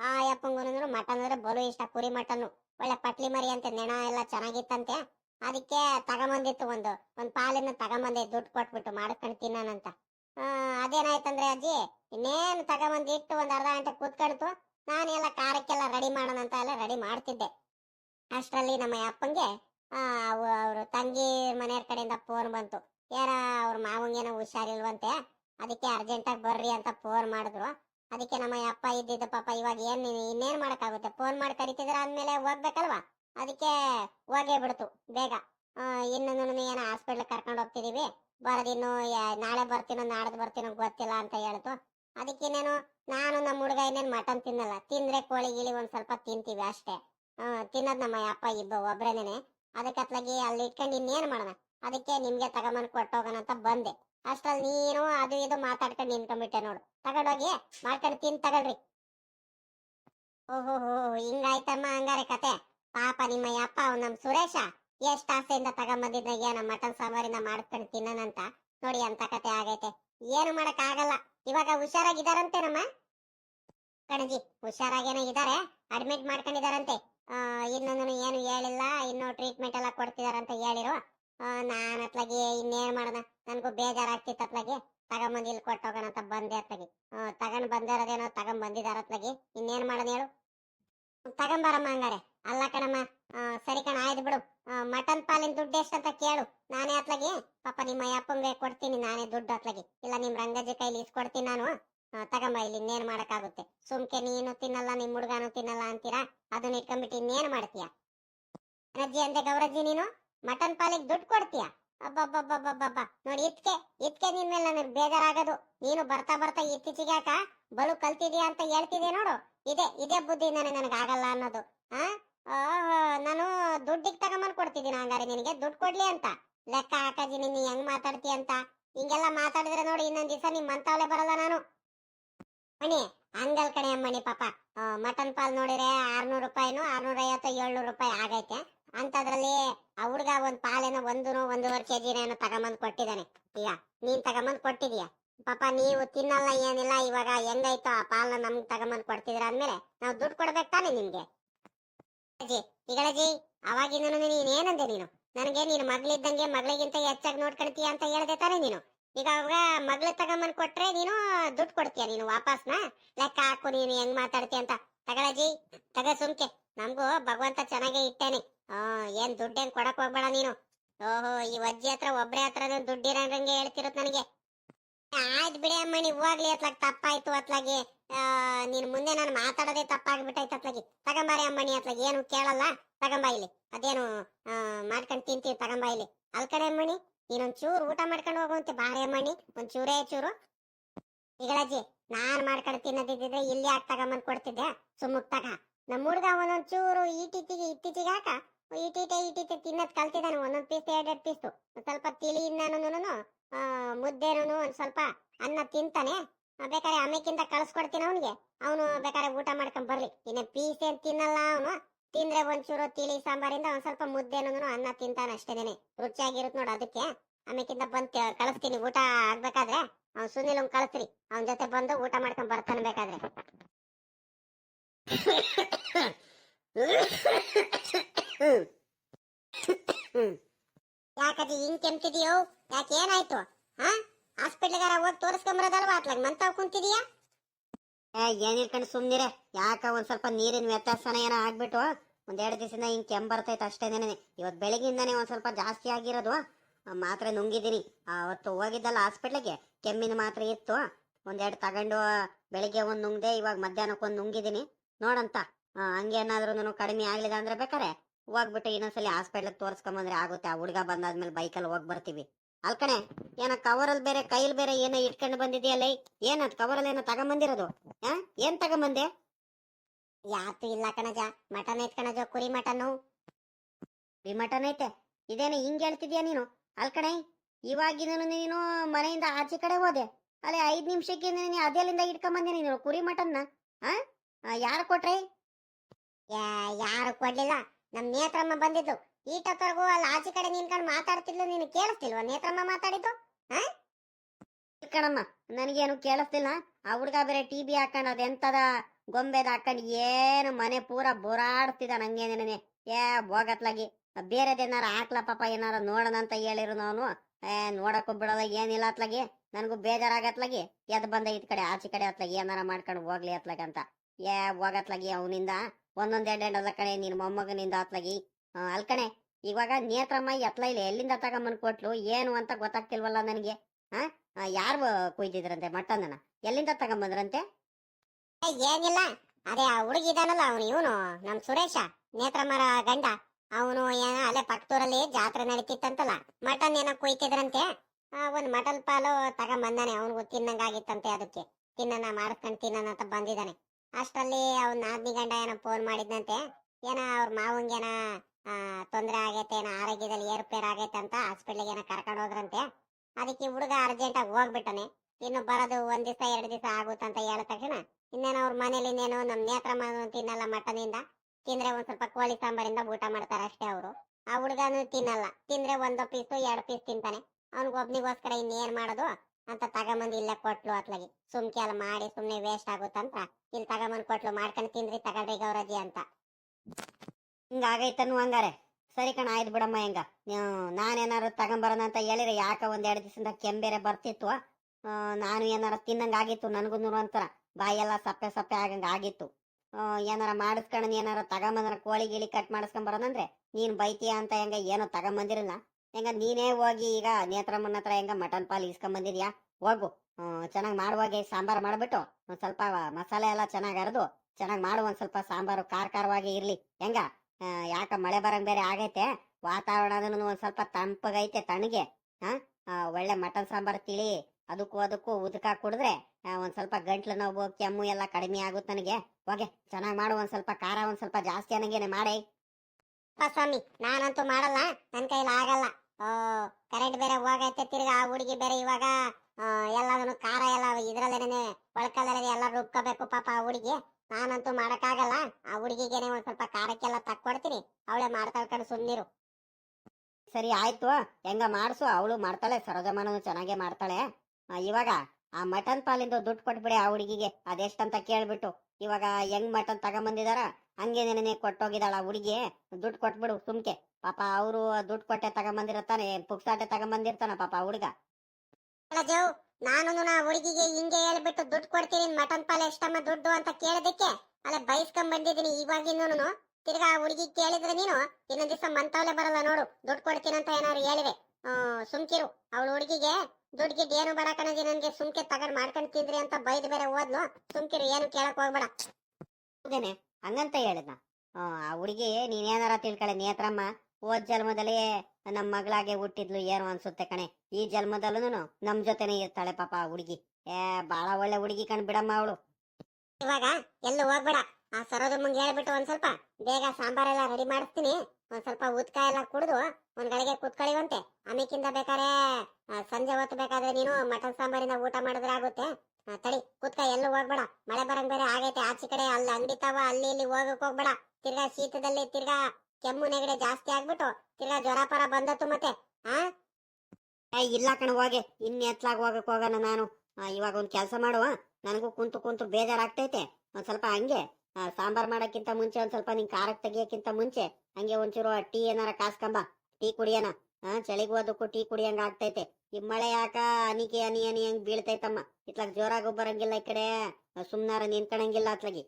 ಆ ಅಪ್ಪಂಗೂ ಮಟನ್ ಅಂದ್ರೆ ಬಲು ಇಷ್ಟ ಕುರಿ ಮಟನ್ ಒಳ್ಳೆ ಪಟ್ಲಿ ಮರಿ ಅಂತ, ನೆಣ ಎಲ್ಲ ಚೆನ್ನಾಗಿತ್ತಂತೆ. ಅದಕ್ಕೆ ತಗೊಂಬಂದಿತ್ತು ಒಂದು ಒಂದು ಪಾಲಿನ ತಗೊಂಬಂದೆ ದುಡ್ಡು ಕೊಟ್ಬಿಟ್ಟು ಮಾಡ್ಕೊಂಡು ತಿನ್ನೋಣಂತ ಆ, ಅದೇನಾಯ್ತಂದ್ರೆ ಅಜ್ಜಿ ಇನ್ನೇನು ತಗೊಂಬಂದು ಇಟ್ಟು ಒಂದು ಅರ್ಧ ಗಂಟೆ ಕೂತ್ಕೊಳ್ತು ನಾನೆಲ್ಲ ಖಾರಕ್ಕೆಲ್ಲ ರೆಡಿ ಮಾಡೋಣ ಅಂತ ಎಲ್ಲ ರೆಡಿ ಮಾಡ್ತಿದ್ದೆ. ಅಷ್ಟರಲ್ಲಿ ನಮ್ಮ ಅಪ್ಪಂಗೆ ಅವ್ರ ತಂಗಿ ಮನೆಯವ್ರ ಕಡೆಯಿಂದ ಫೋನ್ ಬಂತು. ಯಾರ ಅವ್ರ ಮಾವಂಗೇನೋ ಹುಷಾರಿಲ್ವಂತೆ? ಅದಕ್ಕೆ ಅರ್ಜೆಂಟಾಗಿ ಬರ್ರಿ ಅಂತ ಫೋನ್ ಮಾಡಿದ್ರು. ಅದಕ್ಕೆ ನಮ್ಮ ಅಪ್ಪ ಇದ್ದಿದ್ದ ಪಾಪ ಇವಾಗ ಏನು ಇನ್ನೇನು ಮಾಡೋಕ್ಕಾಗುತ್ತೆ? ಫೋನ್ ಮಾಡಿ ಕರಿತಿದ್ರೆ ಅಂದಮೇಲೆ ಹೋಗ್ಬೇಕಲ್ವಾ? ಅದಕ್ಕೆ ಹೋಗೇ ಬಿಡ್ತು ಬೇಗ. ಇನ್ನೊಂದು ಇನ್ನು ಏನೋ ಹಾಸ್ಪಿಟ್ಲ್ ಕರ್ಕೊಂಡು ಹೋಗ್ತಿದೀವಿ. ಬರೋದಿನ್ನು ನಾಳೆ ಬರ್ತೀನೋ, ನಾಡ್ದು ಬರ್ತೀನೋ ಗೊತ್ತಿಲ್ಲ ಅಂತ ಹೇಳ್ತು. ಅದಕ್ಕಿನ್ನೇನು ನಾನು ನಮ್ಮ ಹುಡುಗ ಇನ್ನೇನು ಮಟನ್ ತಿನ್ನಲ್ಲ. ತಿಂದ್ರೆ ಕೋಳಿ ಗಿಳಿ ಒಂದ್ ಸ್ವಲ್ಪ ತಿಂತೀವಿ ಅಷ್ಟೇ. ತಿನ್ನೋದು ತಿನ್ನೋದ್ ನಮ್ಮ ಅಪ್ಪ, ಇಬ್ಬ, ಒಬ್ರೇನೇನೆ. ಅದಕ್ಕೆ ಅತ್ಲಾಗಿ ಅಲ್ಲಿ ಇಟ್ಕೊಂಡು ಇನ್ನೇನು ಮಾಡೋಣ? ಅದಕ್ಕೆ ನಿಮ್ಗೆ ತಗೊಂಬಂದು ಕೊಟ್ಟೋಗೋಣ ಅಂತ ಬಂದೆ. ಅಷ್ಟ್ರಲ್ಲಿ ನೀನು ಅದು ಇದು ಮಾತಾಡ್ಕೊಂಡು ನಿಂತ್ಕೊಂಡ್ಬಿಟ್ಟೆ ನೋಡು. ತಗೊಂಡೋಗಿ ಮಾಡ್ಕೊಂಡು ತಿನ್, ತಗೊಳ್ರಿ. ಓಹೋ ಹಿಂಗಾಯ್ತಮ್ಮ, ಹಂಗಾರೆ ಕತೆ. ಪಾಪ ನಿಮ್ಮ ಅಪ್ಪ ಅವ್ ನಮ್ ಸುರೇಶ ಎಷ್ಟ್ ಆಸೆಯಿಂದ ತಗೊಂಬಂದಿದ್ರೆ ಏನ ಮಟನ್ ಸಾಂಬಾರಿನ ಮಾಡ್ಕೊಂಡು ತಿನ್ನನಂತ. ನೋಡಿ ಅಂತ ಕತೆ ಆಗೈತೆ. ಏನು ಮಾಡಕ್ ಆಗಲ್ಲ. ಇವಾಗ ಹುಷಾರಾಗಿದಾರಂತೆ ನಮ್ಮ? ಕಣಜಿ ಹುಷಾರಾಗೇನೋ ಇದಾರೆ. ಅಡ್ಮಿಟ್ ಮಾಡ್ಕೊಂಡಿದಾರಂತೆ. ಆ, ಇನ್ನೊಂದು ಏನು ಹೇಳಿಲ್ಲ ಇನ್ನು ಟ್ರೀಟ್ಮೆಂಟ್ ಎಲ್ಲ ಕೊಡ್ತಿದಾರಂತ ಹೇಳಿರು. ನಾನು ಅತ್ಲಾಗಿ ಇನ್ನೇನ್ ಮಾಡೋಣ ನನ್ಗೂ ಬೇಜಾರಾಗ್ತಿತ್ತು ಅತ್ಲಾಗಿ. ತಗೊಂಬಂದು ಇಲ್ಲಿ ಕೊಟ್ಟೋಗೋಣ ಅಂತ ಬಂದೆ ಅತ್ಲಾಗಿ. ತಗೊಂಡ್ ಬಂದಿರೋದೇನೋ ತಗೊಂಡ್ ಬಂದಿದಾರ ಅತ್ಲಾಗಿ. ಇನ್ನೇನ್ ಮಾಡೋಣ ಹೇಳು? ತಗೊಂಬಾರಮ್ಮ ಹಂಗಾರೆ. ಅಲ್ಲ ಕಣಮ್ಮ ಸರಿ ಕಣ, ಆಯ್ತು ಬಿಡು. ಮಟನ್ ಪಾಲಿನ ದುಡ್ಡು ಎಷ್ಟಂತ ಕೇಳು. ನಾನೇ ಅತ್ಲಾಗಿ, ಪಾಪ ನಿಮ್ಮ ಅಪ್ಪಂಗೆ ಕೊಡ್ತೀನಿ ನಾನೇ ದುಡ್ಡು ಅತ್ಲಾಗಿ. ಇಲ್ಲ ನಿಮ್ ರಂಗಜ್ಜಿ ಕೈಲಿ ಇಸ್ಕೊಡ್ತೀನಿ ನಾನು. ತಗೊಂಬ, ಇಲ್ಲಿ ಇನ್ನೇನ್ ಮಾಡಕ್ಕಾಗುತ್ತೆ. ಸುಮ್ಕೆ ನೀನು ತಿನ್ನಲ್ಲ, ನಿಮ್ ಹುಡುಗನು ತಿನ್ನಲ್ಲ ಅಂತೀರಾ? ಅದನ್ನ ಇಟ್ಕೊಂಡ್ಬಿಟ್ಟು ಇನ್ನೇನ್ ಮಾಡ್ತೀಯ? ರಜ್ಜಿ ಅಂದೆ, ಗೌರಜ್ಜಿ ನೀನು ಮಟನ್ ಪಾಲಿಗೆ ದುಡ್ಡು ಕೊಡ್ತೀಯ? ಅಬ್ಬಬ್ಬಬ್ಬಬ್ಬಬ್ಬ ನೋಡಿ, ಇತ್ಕೆ ಇತ್ಕೆ ನಿನ್ ನನಗೆ ಬೇಜಾರಾಗೋದು. ನೀನು ಬರ್ತಾ ಬರ್ತಾ ಇತ್ತೀಚೆಗೆ ಯಾಕ ಬಲು ಕಲ್ತಿದ್ಯಾ ಅಂತ ಹೇಳ್ತಿದ್ಯಾ ನೋಡು. ಇದೆ, ಇದೇ ಬುದ್ಧಿ ನನಗೆ ನನಗಾಗಲ್ಲ ಅನ್ನೋದು. ಆ? ನಾನು ದುಡ್ಡಿಗೆ ತಗೊಂಬಂದ್ ಕೊಡ್ತಿದ್ದೀನಿ ಹಂಗಾರೆ ನಿನಗೆ, ದುಡ್ಡು ಕೊಡ್ಲಿ ಅಂತ. ಲೆಕ್ಕ ಹಾಕಾಜಿ ನೀ ಹೆಂಗ್ ಮಾತಾಡ್ತಿ ಅಂತ. ಹಿಂಗೆಲ್ಲ ಮಾತಾಡಿದ್ರೆ ನೋಡಿ ಇನ್ನೊಂದ್ ದಿವಸ ನಿಮ್ ಮಂತಾವಳೆ ಬರಲ್ಲ ನಾನು. ಮಣಿ, ಹಂಗಲ್ ಕಣೆ ಅಮ್ಮಣಿ ಪಾಪ. ಮಟನ್ ಪಾಲ್ ನೋಡಿದ್ರೆ ಆರ್ನೂರು ರೂಪಾಯಿನು ಆರ್ನೂರ ಐವತ್ತು ಏಳ್ನೂರು ರೂಪಾಯಿ ಆಗೈತೆ. ಅಂತದ್ರಲ್ಲಿ ಆ ಹುಡ್ಗ ಒಂದ್ ಪಾಲೇನೋ ಒಂದು ಒಂದೂವರೆ ಕೆಜಿನ ಏನೋ ತಗೊಂಬಂದ್ ಕೊಟ್ಟಿದ್ದಾನೆ. ಈಗ ನೀನ್ ತಗೊಂಬಂದ್ ಕೊಟ್ಟಿದೀಯ ಪಾಪ ನೀವು ತಿನ್ನಲ್ಲ, ಏನಿಲ್ಲ, ಇವಾಗ ಹೆಂಗಾಯ್ತು? ಆ ಪಾಲ್ನ ನಮ್ಗೆ ತಗೊಂಬಂದ್ ಕೊಡ್ತಿದ್ರ ಅಂದ್ಮೇಲೆ ನಾವು ದುಡ್ಡು ಕೊಡ್ಬೇಕು ತಾನೆ ನಿಮ್ಗೆ? ಅಜ್ಜಿ ಅವಾಗಿಂದ ನೀನ್ ಏನಂದೆ ನೀನು? ನನಗೆ ನೀನು ಮಗಳಿದ್ದಂಗೆ ಮಗಳಿಗಿಂತ ಹೆಚ್ಚಾಗಿ ನೋಡ್ಕೊಳ್ತೀಯ ಅಂತ ಹೇಳ್ದೆ ತಾನೆ ನೀನು? ಈಗ ಅವಾಗ ಮಗಳ ತಗೊಂಬಂದ್ ಕೊಟ್ರೆ ನೀನು ದುಡ್ಡು ಕೊಡ್ತೀಯ ನೀನು ವಾಪಸ್ನ? ಲೆಕ್ಕ ಹಾಕು, ನೀನು ಹೆಂಗ್ ಮಾತಾಡ್ತೀಯ ಅಂತ. ತಗಳಜಿ ತಗ ಸುಮ್ಕೆ. ನಮಗೂ ಭಗವಂತ ಚೆನ್ನಾಗೇ ಇಟ್ಟೇನೆ. ಏನ್ ದುಡ್ಡೇನ್ ಕೊಡಕ್ ಹೋಗ್ಬೇಡ ನೀನು. ಓಹೋ, ಈ ಅಜ್ಜಿ ಹತ್ರ ಒಬ್ರೇ ಹತ್ರ ದುಡ್ಡಿರಂಗೆ ಹೇಳ್ತಿರೋದು ನನಗೆ. ಆಯ್ತು ಬಿಡಿ ಅಮ್ಮ, ನೀವು ಹೋಗ್ಲಿ ಅತ್ಲಾಗ, ತಪ್ಪಾಯ್ತು ಅತ್ಲಾಗಿ. ನೀನ್ ಮುಂದೆ ನಾನು ಮಾತಾಡೋದೇ ತಪ್ಪಾಗ್ಬಿಟ್ಟೈತೆ ಅತ್ಲಾಗಿ. ತಗೊಂಬಾರಿ ಅಮ್ಮನಿ ಅತ್ಲಾಗಿ, ಏನು ಕೇಳಲ್ಲ? ತಗೊಂಬ ಇಲ್ಲಿ. ಅದೇನು ಮಾಡ್ಕೊಂಡು ತಿಂತೀವಿ, ತಗೊಂಬ ಇಲ್ಲಿ. ಅಲ್ ಕಡೆ ಅಮ್ಮಣಿ ನೀನೊಂದ್ ಚೂರು ಊಟ ಮಾಡ್ಕೊಂಡು ಹೋಗುವಂತೆ ಬಾರಿ ಅಮ್ಮಣಿ ಒಂದ್ ಚೂರೇ ಈಗಳಜ್ಜಿ, ನಾನ್ ಮಾಡ್ಕೊಂಡು ತಿನ್ನದಿದ್ರೆ ಇಲ್ಲಿ ಯಾಕೆ ತಗೊಂಬಂದ್ ಕೊಡ್ತಿದ್ದೆ? ಸುಮ್ಮಕ್ ನಮ್ಮ ಹುಡ್ಗ ಒಂದೊಂದ್ ಚೂರು ಈಟಿತಿಗೆ ಇತ್ತೀಚಿಗೆ ಹಾಕ. ಈಟೀಟೆ ಈಟೀಟೆ ತಿನ್ನದ್ ಕಲ್ತಿದ್ದಾನೆ ಒಂದೊಂದ್ ಪೀಸ್ ಎರಡೆರಡು ಪೀಸು ಸ್ವಲ್ಪ ತಿಳಿ ಆ ಮುದ್ದೆನೂ ಒಂದು ಸ್ವಲ್ಪ ಅನ್ನ ತಿಂತಾನೆ. ಬೇಕಾದ್ರೆ ಆಮೇಕಿಂದ ಕಳ್ಸ್ಕೊಡ್ತೀನಿ ಅವನಿಗೆ. ಅವನು ಬೇಕಾದ್ರೆ ಊಟ ಮಾಡ್ಕೊಂಡ್ ಬರ್ಲಿ. ಇನ್ನ ಪೀಸ್ ಏನ್ ತಿನ್ನಲ್ಲ ಅವನು. ತಿಂದ್ರೆ ಒಂಚೂರು ತಿಳಿ ಸಾಂಬಾರಿಂದ ಒಂದ್ ಸ್ವಲ್ಪ ಮುದ್ದೇನೂ ಅನ್ನ ತಿಂತಾನೆ ಅಷ್ಟೇನೆ ರುಚಿಯಾಗಿರುತ್ತೆ ನೋಡು ಅದಕ್ಕೆ. ಆಮೇಕಿಂದ ಬಂದ್ ಕಳಿಸ್ತೀನಿ. ಊಟ ಆಗ್ಬೇಕಾದ್ರೆ ಅವ್ನು ಸುನಿಲ್ ಅವ್ನ್ ಕಳಿಸ್ರಿ. ಅವನ ಜೊತೆ ಬಂದು ಊಟ ಮಾಡ್ಕೊಂಡ್ ಬರ್ತಾನೆ ಬೇಕಾದ್ರೆ. ಯಾಕಜ್ಜಿ ಹಿಂಗ್ ಕೆಮ್ತಿದೀಯೋ? ಯಾಕೆ ಏನಾಯ್ತು? ಹಾ? ಹಾಸ್ಪಿಟ್ಲ್ಗಾರ ಹೋಗಿ ತೋರಿಸ್ಕೊಂಬರೋದಲ್ವಾ? ಅತ್ಲಾಗ ಮಂತಾವ್ ಕುಂತಿದೀಯಾ? ಏನ್ ಇಳ್ಕೊಂಡು ಸುಮ್ನಿರೆ. ಯಾಕ ಒಂದ್ ಸ್ವಲ್ಪ ನೀರಿನ ವ್ಯತ್ಯಾಸನ ಏನೋ ಆಗ್ಬಿಟ್ಟು ಒಂದೆರಡು ದಿವಸದಿಂದ ಹಿಂಗ್ ಕೆಮ್ಮು ಬರ್ತೈತೆ ಅಷ್ಟೇನೇನೆ ಇವತ್ ಬೆಳಗಿಂದಾನೆ ಒಂದ್ ಸ್ವಲ್ಪ ಜಾಸ್ತಿ ಆಗಿರೋದು. ಮಾತ್ರೆ ನುಂಗಿದ್ದೀನಿ ಅವತ್ತು ಹೋಗಿದ್ದಲ್ಲ ಹಾಸ್ಪಿಟ್ಲಿಗೆ. ಕೆಮ್ಮಿನ ಮಾತ್ರೆ ಇತ್ತು. ಒಂದೆರಡು ತಗೊಂಡು ಬೆಳಿಗ್ಗೆ ಒಂದ್ ನುಂಗ್ದೆ, ಇವಾಗ ಮಧ್ಯಾಹ್ನಕ್ಕೆ ಒಂದ್ ನುಂಗಿದ್ದೀನಿ ನೋಡಂತ ಹಂಗೆ ಏನಾದ್ರೂ ಕಡಿಮೆ ಆಗ್ಲಿಲ್ಲ ಅಂದ್ರೆ ಬೇಕಾರೆ? ಹೋಗ್ಬಿಟ್ಟು ಇನ್ನೊಂದ್ಸಲಿ ಹಾಸ್ಪಿಟ್ಲಿಗೆ ತೋರಿಸ್ಕೊಂಬಂದ್ರೆ ಆಗುತ್ತೆ. ಆ ಹುಡುಗ ಬಂದಾದ್ಮೇಲೆ ಬೈಕಲ್ಲಿ ಹೋಗಿ ಬರ್ತೀವಿ. ಅಲ್ಕಣೆ ಏನ ಕವರಲ್ಲಿ ಬೇರೆ, ಕೈಲಿ ಬೇರೆ ಏನೋ ಇಟ್ಕೊಂಡು ಬಂದಿದೆಯಲ್ಲ ಏನದ್ ಕವರಲ್ಲಿ ಏನೋ ತಗೊಂಬಂದಿರೋದು? ಆ ಏನ್ ತಗೊಂಬಂದೆ? ಯಾತು ಇಲ್ಲ ಕಣಜ. ಮಟನ್ ಐತ್ ಕಣಜ, ಕುರಿ ಮಟನ್ನು ಕುರಿ ಮಟನ್ ಐತೆ. ಇದೇನು ಹಿಂಗ್ ಹೇಳ್ತಿದ್ಯಾ ನೀನು? ಅಲ್ಕಣೆ ಇವಾಗಿನ ನೀನು ಮನೆಯಿಂದ ಆಚೆ ಕಡೆ ಹೋದೆ. ಅಲ್ಲಿ ಐದ್ ನಿಮಿಷಕ್ಕೆ ನೀನು ಅದೆಲ್ಲಿಂದ ಇಟ್ಕೊಂಬಂದೆ ನೀನು ಕುರಿ ಮಟನ್ನ ಆ, ಯಾರು ಕೊಟ್ರಿ? ಯಾರು ಕೊಡ್ಲಿಲ್ಲ? ನಮ್ ನೇತ್ರಮ್ಮ ಬಂದಿದ್ದು. ಈಟತ್ತವರೆಗೂ ಅಲ್ಲಿ ಆಚೆ ಕಡೆ ನಿನ್ಕೊಂಡು ಮಾತಾಡ್ತಿದ್ಲು, ನೀನು ಕೇಳಿಸ್ತಿಲ್ವಾ ನೇತ್ರಮ್ಮ ಮಾತಾಡಿದ್ದು? ಕಣಮ್ಮ, ನನಗೇನು ಕೇಳಿಸ್ತಿಲ್ಲ. ಆ ಹುಡುಗ ಬೇರೆ ಟಿ ಬಿ ಹಾಕೊಂಡು ಅದೆಂತದ ಗೊಂಬೆದ ಹಾಕೊಂಡು ಏನು ಮನೆ ಪೂರ ಬೋರಾಡ್ತಿದ ನಂಗೇನೇನೆ ಏ ಹೋಗತ್ಲಾಗಿ ಬೇರೆದೇನಾರ ಹಾಕ್ಲ ಪಾಪ, ಏನಾರ ನೋಡೋಣ ಅಂತ ಹೇಳಿರು ನಾನು. ಏ, ನೋಡಕ್ಕೂ ಬಿಡೋದ ಏನಿಲ್ಲ ಅತ್ಲಾಗಿ. ನನಗೂ ಬೇಜಾರಾಗತ್ಲಾಗಿ. ಎದ್ ಬಂದ ಇದ್ ಕಡೆ, ಆಚೆ ಕಡೆ ಅತ್ಲಾಗಿ ಏನಾರ ಮಾಡ್ಕೊಂಡು ಹೋಗ್ಲಿ ಅತ್ಲಾಗ ಅಂತ. ಏ, ಹೋಗತ್ಲಾಗಿ ಅವನಿಂದ. ಒಂದೊಂದ್ ಎರಡ್ ಎರಡಲ್ಲ ಕಣೆ, ನೀನ್ ಮೊಮ್ಮಗನಿಂದ ಅತ್ಲಾಗಿ ಅಲ್ಕಣೆ ಇವಾಗ ನೇತ್ರಮ್ಮ ಎತ್ಲ ಇಲ್ಲ ಎಲ್ಲಿಂದ ತಗೊಂಬಂದ್ ಕೊಟ್ಲು, ಏನು ಅಂತ ಗೊತ್ತಾಗ್ತಿಲ್ವಲ್ಲ ನನಗೆ? ಹಾ ಯಾರು ಕುಯ್ದಿದ್ರಂತೆ ಮಟ್ಟಂದನ ಎಲ್ಲಿಂದ ತಗೊಂಬಂದ್ರಂತೆ? ಏನಿಲ್ಲ, ಅದೇ ಆ ಹುಡುಗಿ ಇದಾನಲ್ಲ ಅವನು, ಇವನು, ನಮ್ ಸುರೇಶ, ನೇತ್ರಮ್ಮರ ಗಂಡ. ಅವನು ಏನ ಅಲ್ಲೇ ಪಕ್ಕದೂರಲ್ಲಿ ಜಾತ್ರೆ ನಡೀತಿತ್ತಂತಲ್ಲ, ಮಟನ್ ಏನೋ ಕುಯ್ತಿದ್ರಂತೆ. ಒಂದ್ ಮಟನ್ ಪಾಲು ತಗೊಂಬಂದಾನೆ, ಅವನಿಗೂ ತಿನ್ನಂಗಾಗಿತ್ತಂತೆ ಅದಕ್ಕೆ. ತಿನ್ನ ಮಾಡ್ಕೊಂಡ್ ತಿನ್ನ ಅಂತ ಬಂದಿದ್ದಾನೆ. ಅಷ್ಟರಲ್ಲಿ ಅವ್ನ ನಾದ್ನಿ ಗಂಡ ಏನೋ ಫೋನ್ ಮಾಡಿದ್ನಂತೆ. ಏನ ಅವ್ರ ಮಾವಂಗೇನ ತೊಂದರೆ ಆಗೈತೆ, ಏನೋ ಆರೋಗ್ಯದಲ್ಲಿ ಏರ್ಪೇರ್ ಆಗೈತೆ ಅಂತ ಹಾಸ್ಪಿಟ್ಲಿಗೆ ಏನೋ ಕರ್ಕೊಂಡು ಹೋದ್ರಂತೆ. ಅದಕ್ಕೆ ಹುಡುಗ ಅರ್ಜೆಂಟಾಗಿ ಹೋಗ್ಬಿಟ್ಟನೆ. ಇನ್ನು ಬರೋದು ಒಂದ್ ದಿವಸ, ಎರಡು ದಿವಸ ಆಗುತ್ತಂತ ಹೇಳಿದ ತಕ್ಷಣ ಇನ್ನೇನೋ ಅವ್ರ ಮನೇಲಿ ಇನ್ನೇನೋ ನಮ್ ನೇತ್ರ ತಿನ್ನಲ್ಲ ಮಟನಿಂದ ತಿಂದ್ರೆ ಒಂದ್ ಸ್ವಲ್ಪ ಕೋಳಿ ಸಾಂಬಾರಿಂದ ಊಟ ಮಾಡ್ತಾರೆ ಅಷ್ಟೇ ಅವರು. ಆ ಹುಡುಗನು ತಿನ್ನಲ್ಲ. ತಿಂದ್ರೆ ಒಂದು ಪೀಸು ಎರಡು ಪೀಸ್ ತಿಂತಾನೆ. ಅವ್ನಿಗೊಬ್ನಿಗೋಸ್ಕರ ಇನ್ನೇನ್ ಮಾಡೋದು? ಅಂತ ತಗೊಂಬಂದು ಇಲ್ಲೇ ಕೊಟ್ಲು ಅತ್ಲಾಗಿ. ಸುಮ್ಕೆ ಅಲ್ಲಿ ಮಾಡಿ ಸುಮ್ನೆ ವೇಸ್ಟ್ ಆಗುತ್ತಂತ. ಇಲ್ಲಿ ತಗೊಂಬಂದ್ ಕೊಟ್ಲು, ಮಾಡ್ಕೊಂಡು ತಿಂದ್ರಿ ತಗೊಂಡ್ರಿ ಗೌರಜಿ ಅಂತ. ಹಿಂಗಾಗೈತನು ಹಂಗಾರೆ. ಸರಿ ಕಣ, ಆಯ್ತು ಬಿಡಮ್ಮ ಹೆಂಗ. ನಾನೇನಾರು ತಗೊಂಬರೋಣ ಅಂತ ಹೇಳಿದ್ರೆ ಯಾಕ ಒಂದೆರಡು ದಿವಸದಿಂದ ಕೆಂಬೇರೆ ಬರ್ತಿತ್ತು. ನಾನು ಏನಾರ ತಿನ್ನಂಗಾಗಿತ್ತು ನನಗೂ ಒಂಥರ ಬಾಯೆಲ್ಲ ಸಪ್ಪೆ ಸಪ್ಪೆ ಆಗಂಗ ಆಗಿತ್ತು ಏನಾರ ಮಾಡಿಸ್ಕೊಂಡು ಏನಾರ ತಗೊಂಬಂದ್ರ ಕೋಳಿ ಗಿಳಿ ಕಟ್ ಮಾಡಿಸ್ಕೊಂಡ್ ಬರೋದಂದ್ರೆ ನೀನ್ ಬೈತೀಯ ಅಂತ ಹೆಂಗ ಏನೋ ತಗೊಂಬಂದಿರಲ್ಲ. ಹೆಂಗ ನೀನೇ ಹೋಗಿ ಈಗ ನೇತ್ರಮ್ಮನ ಹತ್ರ ಹೆಂಗ ಮಟನ್ ಪಾಲ್ ಇಸ್ಕೊಂಬಂದಿದ್ಯಾ ಹೋಗು. ಚೆನ್ನಾಗಿ ಮಾಡುವಾಗೆ ಸಾಂಬಾರ್ ಮಾಡ್ಬಿಟ್ಟು ಒಂದ್ ಸ್ವಲ್ಪ ಮಸಾಲೆ ಎಲ್ಲ ಚೆನ್ನಾಗಿ ಅರೆದು ಚೆನ್ನಾಗಿ ಮಾಡು ಒಂದ್ ಸ್ವಲ್ಪ ಸಾಂಬಾರು ಖಾರ ಖಾರವಾಗಿ ಇರ್ಲಿ. ಹೆಂಗ? ಯಾಕ ಮಳೆ ಬರಂಗ್ ಬೇರೆ ಆಗೈತೆ? ವಾತಾವರಣ ಒಂದ್ ಸ್ವಲ್ಪ ತಂಪಗೈತೆ ತಣ್ಣಗೆ. ಹಾ ಒಳ್ಳೆ ಮಟನ್ ಸಾಂಬಾರ್ ತಿಳಿ. ಅದಕ್ಕೂ ಅದಕ್ಕೂ ಉದಕ ಕುಡಿದ್ರೆ ಒಂದ್ ಸ್ವಲ್ಪ ಗಂಟ್ಲು ನೋವು, ಕೆಮ್ಮು ಎಲ್ಲ ಕಡಿಮೆ ಆಗುತ್ತೆ ನನಗೆ. ಹೋಗೆ, ಚೆನ್ನಾಗಿ ಮಾಡು ಒಂದ್ ಸ್ವಲ್ಪ ಖಾರ, ಒಂದ್ ಸ್ವಲ್ಪ ಜಾಸ್ತಿ ಅನ್ನಂಗೇನೆ ಮಾಡೇ. ಸ್ವಾಮಿ, ನಾನಂತೂ ಮಾಡಲ್ಲ. ನನ್ ಕೈಲಿ ಆಗಲ್ಲ. ಕರೆಂಟ್ ಬೇರೆ ಹೋಗೈತೆ, ತಿರ್ಗಾ ಆ ಹುಡುಗಿ ಬೇರೆ ಇವಾಗ ಎಲ್ಲದನ್ನು ಖಾರ ಎಲ್ಲ ಇದ್ರಲ್ಲೇನೆ ಒಳಕಲ್ಲೇನೆ ಎಲ್ಲ ರುಬ್ಕೋಬೇಕು ಪಾಪ ಆ ಹುಡುಗಿ. ನಾನಂತೂ ಮಾಡಕ್ಕಾಗಲ್ಲ. ಆ ಹುಡುಗಿಗೆನೆ ಒಂದ್ ಸ್ವಲ್ಪ ಖಾರಕ್ಕೆಲ್ಲ ತಕ್ಕೊಡ್ತೀನಿ. ಅವಳೇ ಮಾಡ್ತಾಳ್ ಕಣ್ ಸುಮ್ನಿರು. ಸರಿ, ಆಯ್ತು. ಹೆಂಗ ಮಾಡಿಸು? ಅವಳು ಮಾಡ್ತಾಳೆ, ಸರೋಜಮ್ಮನೂ ಚೆನ್ನಾಗೆ ಮಾಡ್ತಾಳೆ. ಇವಾಗ ಆ ಮಟನ್ ಪಾಲಿಂದು ದುಡ್ಡು ಕೊಟ್ಬಿಡಿ ಆ ಹುಡುಗಿಗೆ. ಅದೆಷ್ಟಂತ ಕೇಳ್ಬಿಟ್ಟು. ಇವಾಗ ಹೆಂಗ್ ಮಟನ್ ತಗೊಂಬಂದಿದಾರ? ಹಂಗೆ ನೆನೆ ಕೊಟ್ಟೋಗಿದಾಳ ಆ ಹುಡುಗಿ. ದುಡ್ಡು ಕೊಟ್ಬಿಡು ಸುಮ್ಕೆ. ಪಾಪ ಅವರು ದುಡ್ಡು ಕೊಟ್ಟೆ ತಗೊಂಬಂದಿರತ್ತಾನೆ ಪುಕ್ಸಾಟೆ ತಗೊಂಬಂದಿರ್ತಾನ ಪಾಪ ಹುಡುಗ. ನಾನು ನಾ ಹುಡುಗಿಗೆ ಹಿಂಗೆ ಹೇಳ್ಬಿಟ್ಟು ದುಡ್ಡು ಕೊಡ್ತೀನಿ ಮಟನ್ ಪಾಲ್ ಎಷ್ಟಮ್ಮ ದುಡ್ಡು ಅಂತ ಕೇಳೋದಕ್ಕೆ? ಅಲ್ಲೇ ಬಯಸ್ಕೊಂಡ್ ಬಂದಿದ್ದೀನಿ ಇವಾಗಿಂದೂನು ತಿರ್ಗಾ ಆ ಹುಡುಗಿ ಕೇಳಿದ್ರೆ ನೀನು ಇನ್ನೊಂದ್ ದಿವಸ ಮಂತವಲೆ ಬರಲ್ಲ ನೋಡು ದುಡ್ಡು ಕೊಡ್ತೀನಿ ಅಂತ ಏನಾದ್ರು ಹೇಳಿದೆ ಸುಮ್ಕಿರು. ಅವಳು ಹುಡುಗಿಗೆ ದುಡ್ಡು ಏನು ಬೇಡ ಕಣಜಿ ನನ್ಗೆ ಸುಮ್ಕೆ ತಗೊಂಡ್ ಮಾಡ್ಕೊಂಡ್ ತಿಂದ್ರಿ ಅಂತ ಬೈದ್ ಬೇರೆ ಹೋದ್ಲು. ಸುಮ್ಕಿರು ಏನು ಕೇಳಕ್ ಹೋಗ್ಬೇಡ. ಹಂಗಂತ ಹೇಳಿದ್ನ. ಆ ಹುಡುಗಿ ನೀನೇನಾರ ತಿಳ್ಕೊಳ್ಳಿ ನೇತ್ರಮ್ಮ ಹೋದ್ ಜನ್ಮದಲ್ಲಿ ನಮ್ಮ ಮಗಳಾಗೆ ಹುಟ್ಟಿದ್ಲು ಏನು ಅನ್ಸುತ್ತೆ ಕಣೆ. ಈ ಜನ್ಮದಲ್ಲೂ ನಮ್ ಜೊತೆನೆ ಇರ್ತಾಳೆ ಪಾಪ ಹುಡುಗಿ. ಏ, ಬಾಳ ಒಳ್ಳೆ ಹುಡುಗಿ ಕಣ್ ಬಿಡಮ್ಮ ಅವಳು. ಇವಾಗ ಎಲ್ಲೂ ಹೋಗ್ಬೇಡ. ಆ ಸರೋದಮ್ಮಂಗೆ ಹೇಳ್ಬಿಟ್ಟು ಒಂದ್ ಸ್ವಲ್ಪ ಬೇಗ ಸಾಂಬಾರೆಲ್ಲ ರೆಡಿ ಮಾಡಿಸ್ತೀನಿ. ಒಂದ್ ಸ್ವಲ್ಪ ಉದ್ಕ ಎಲ್ಲ ಕುಡಿದು ಒಂದ್ ಗಳಿಗೆ ಕುತ್ಕೊಳ್ಳಿವಂತೆ. ಆಮೇಕಿಂದ ಬೇಕಾರೆ ಸಂಜೆ ಹೊತ್ತು ಬೇಕಾದ್ರೆ ನೀನು ಮಟನ್ ಸಾಂಬಾರಿನ ಊಟ ಮಾಡಿದ್ರೆ ಆಗುತ್ತೆ. ತಡಿ ಕುತ್ಕ ಎಲ್ಲೂ ಹೋಗ್ಬೇಡ. ಮಳೆ ಬರಂಗ್ ಬೇರೆ ಆಗೈತೆ. ಆಚೆ ಕಡೆ ಅಲ್ಲಿ ಅಂಗಡಿ ತಾವ, ಅಲ್ಲಿ ಇಲ್ಲಿ ಹೋಗಕ್ ಹೋಗ್ಬೇಡ. ತಿರ್ಗಾ ಶೀತದಲ್ಲಿ ತಿರ್ಗಾ ಕೆಮ್ಮು ನೆಗಡೆ ಜಾಸ್ತಿ ಆಗ್ಬಿಟ್ಟು ತಿರ್ಗಾ ಜ್ವರ ಪರ ಬಂದತ್ತು ಮತ್ತೆ, ಆ? ಇಲ್ಲ ಕಣ, ಹೋಗೆ. ಇನ್ ಎತ್ಲಾಗ ಹೋಗಕ್ ಹೋಗೋಣ ನಾನು. ಇವಾಗ ಒಂದ್ ಕೆಲಸ ಮಾಡುವ ನನಗೂ ಕುಂತು ಕುಂತು ಬೇಜಾರಾಗ್ತೈತೆ ಒಂದ್ ಸ್ವಲ್ಪ ಹಂಗೆ ಸಾಂಬಾರ್ ಮಾಡಕ್ಕಿಂತ ಮುಂಚೆ ಒಂದ್ ಸ್ವಲ್ಪ ನಿನ್ ಖಾರಕ್ ತೆಗಿಯಕ್ಕಿಂತ ಮುಂಚೆ ಹಂಗೆ ಒಂಚೂರು ಟೀ ಏನಾರ ಕಾಸ್ಕಂಬ. ಟೀ ಕುಡಿಯೋಣ. ಹಾ ಚಳಿಗ್ ಅದಕ್ಕೂ ಟೀ ಕುಡಿಯಂಗ ಆಗ್ತೈತೆ. ಈ ಮಳೆ ಯಾಕ ಅನಿಕೆ ಅನಿ ಅನಿ ಹಂಗ್ ಬೀಳ್ತೈತಮ್ಮ. ಇತ್ಲಾಗ ಜೋರಾಗೂ ಬರಂಗಿಲ್ಲ ಈ ಕಡೆ. ಸುಮ್ನಾರ ನಿಂತ್ಕಣಂಗಿಲ್ಲ ಅತ್ಲಾಗಿ.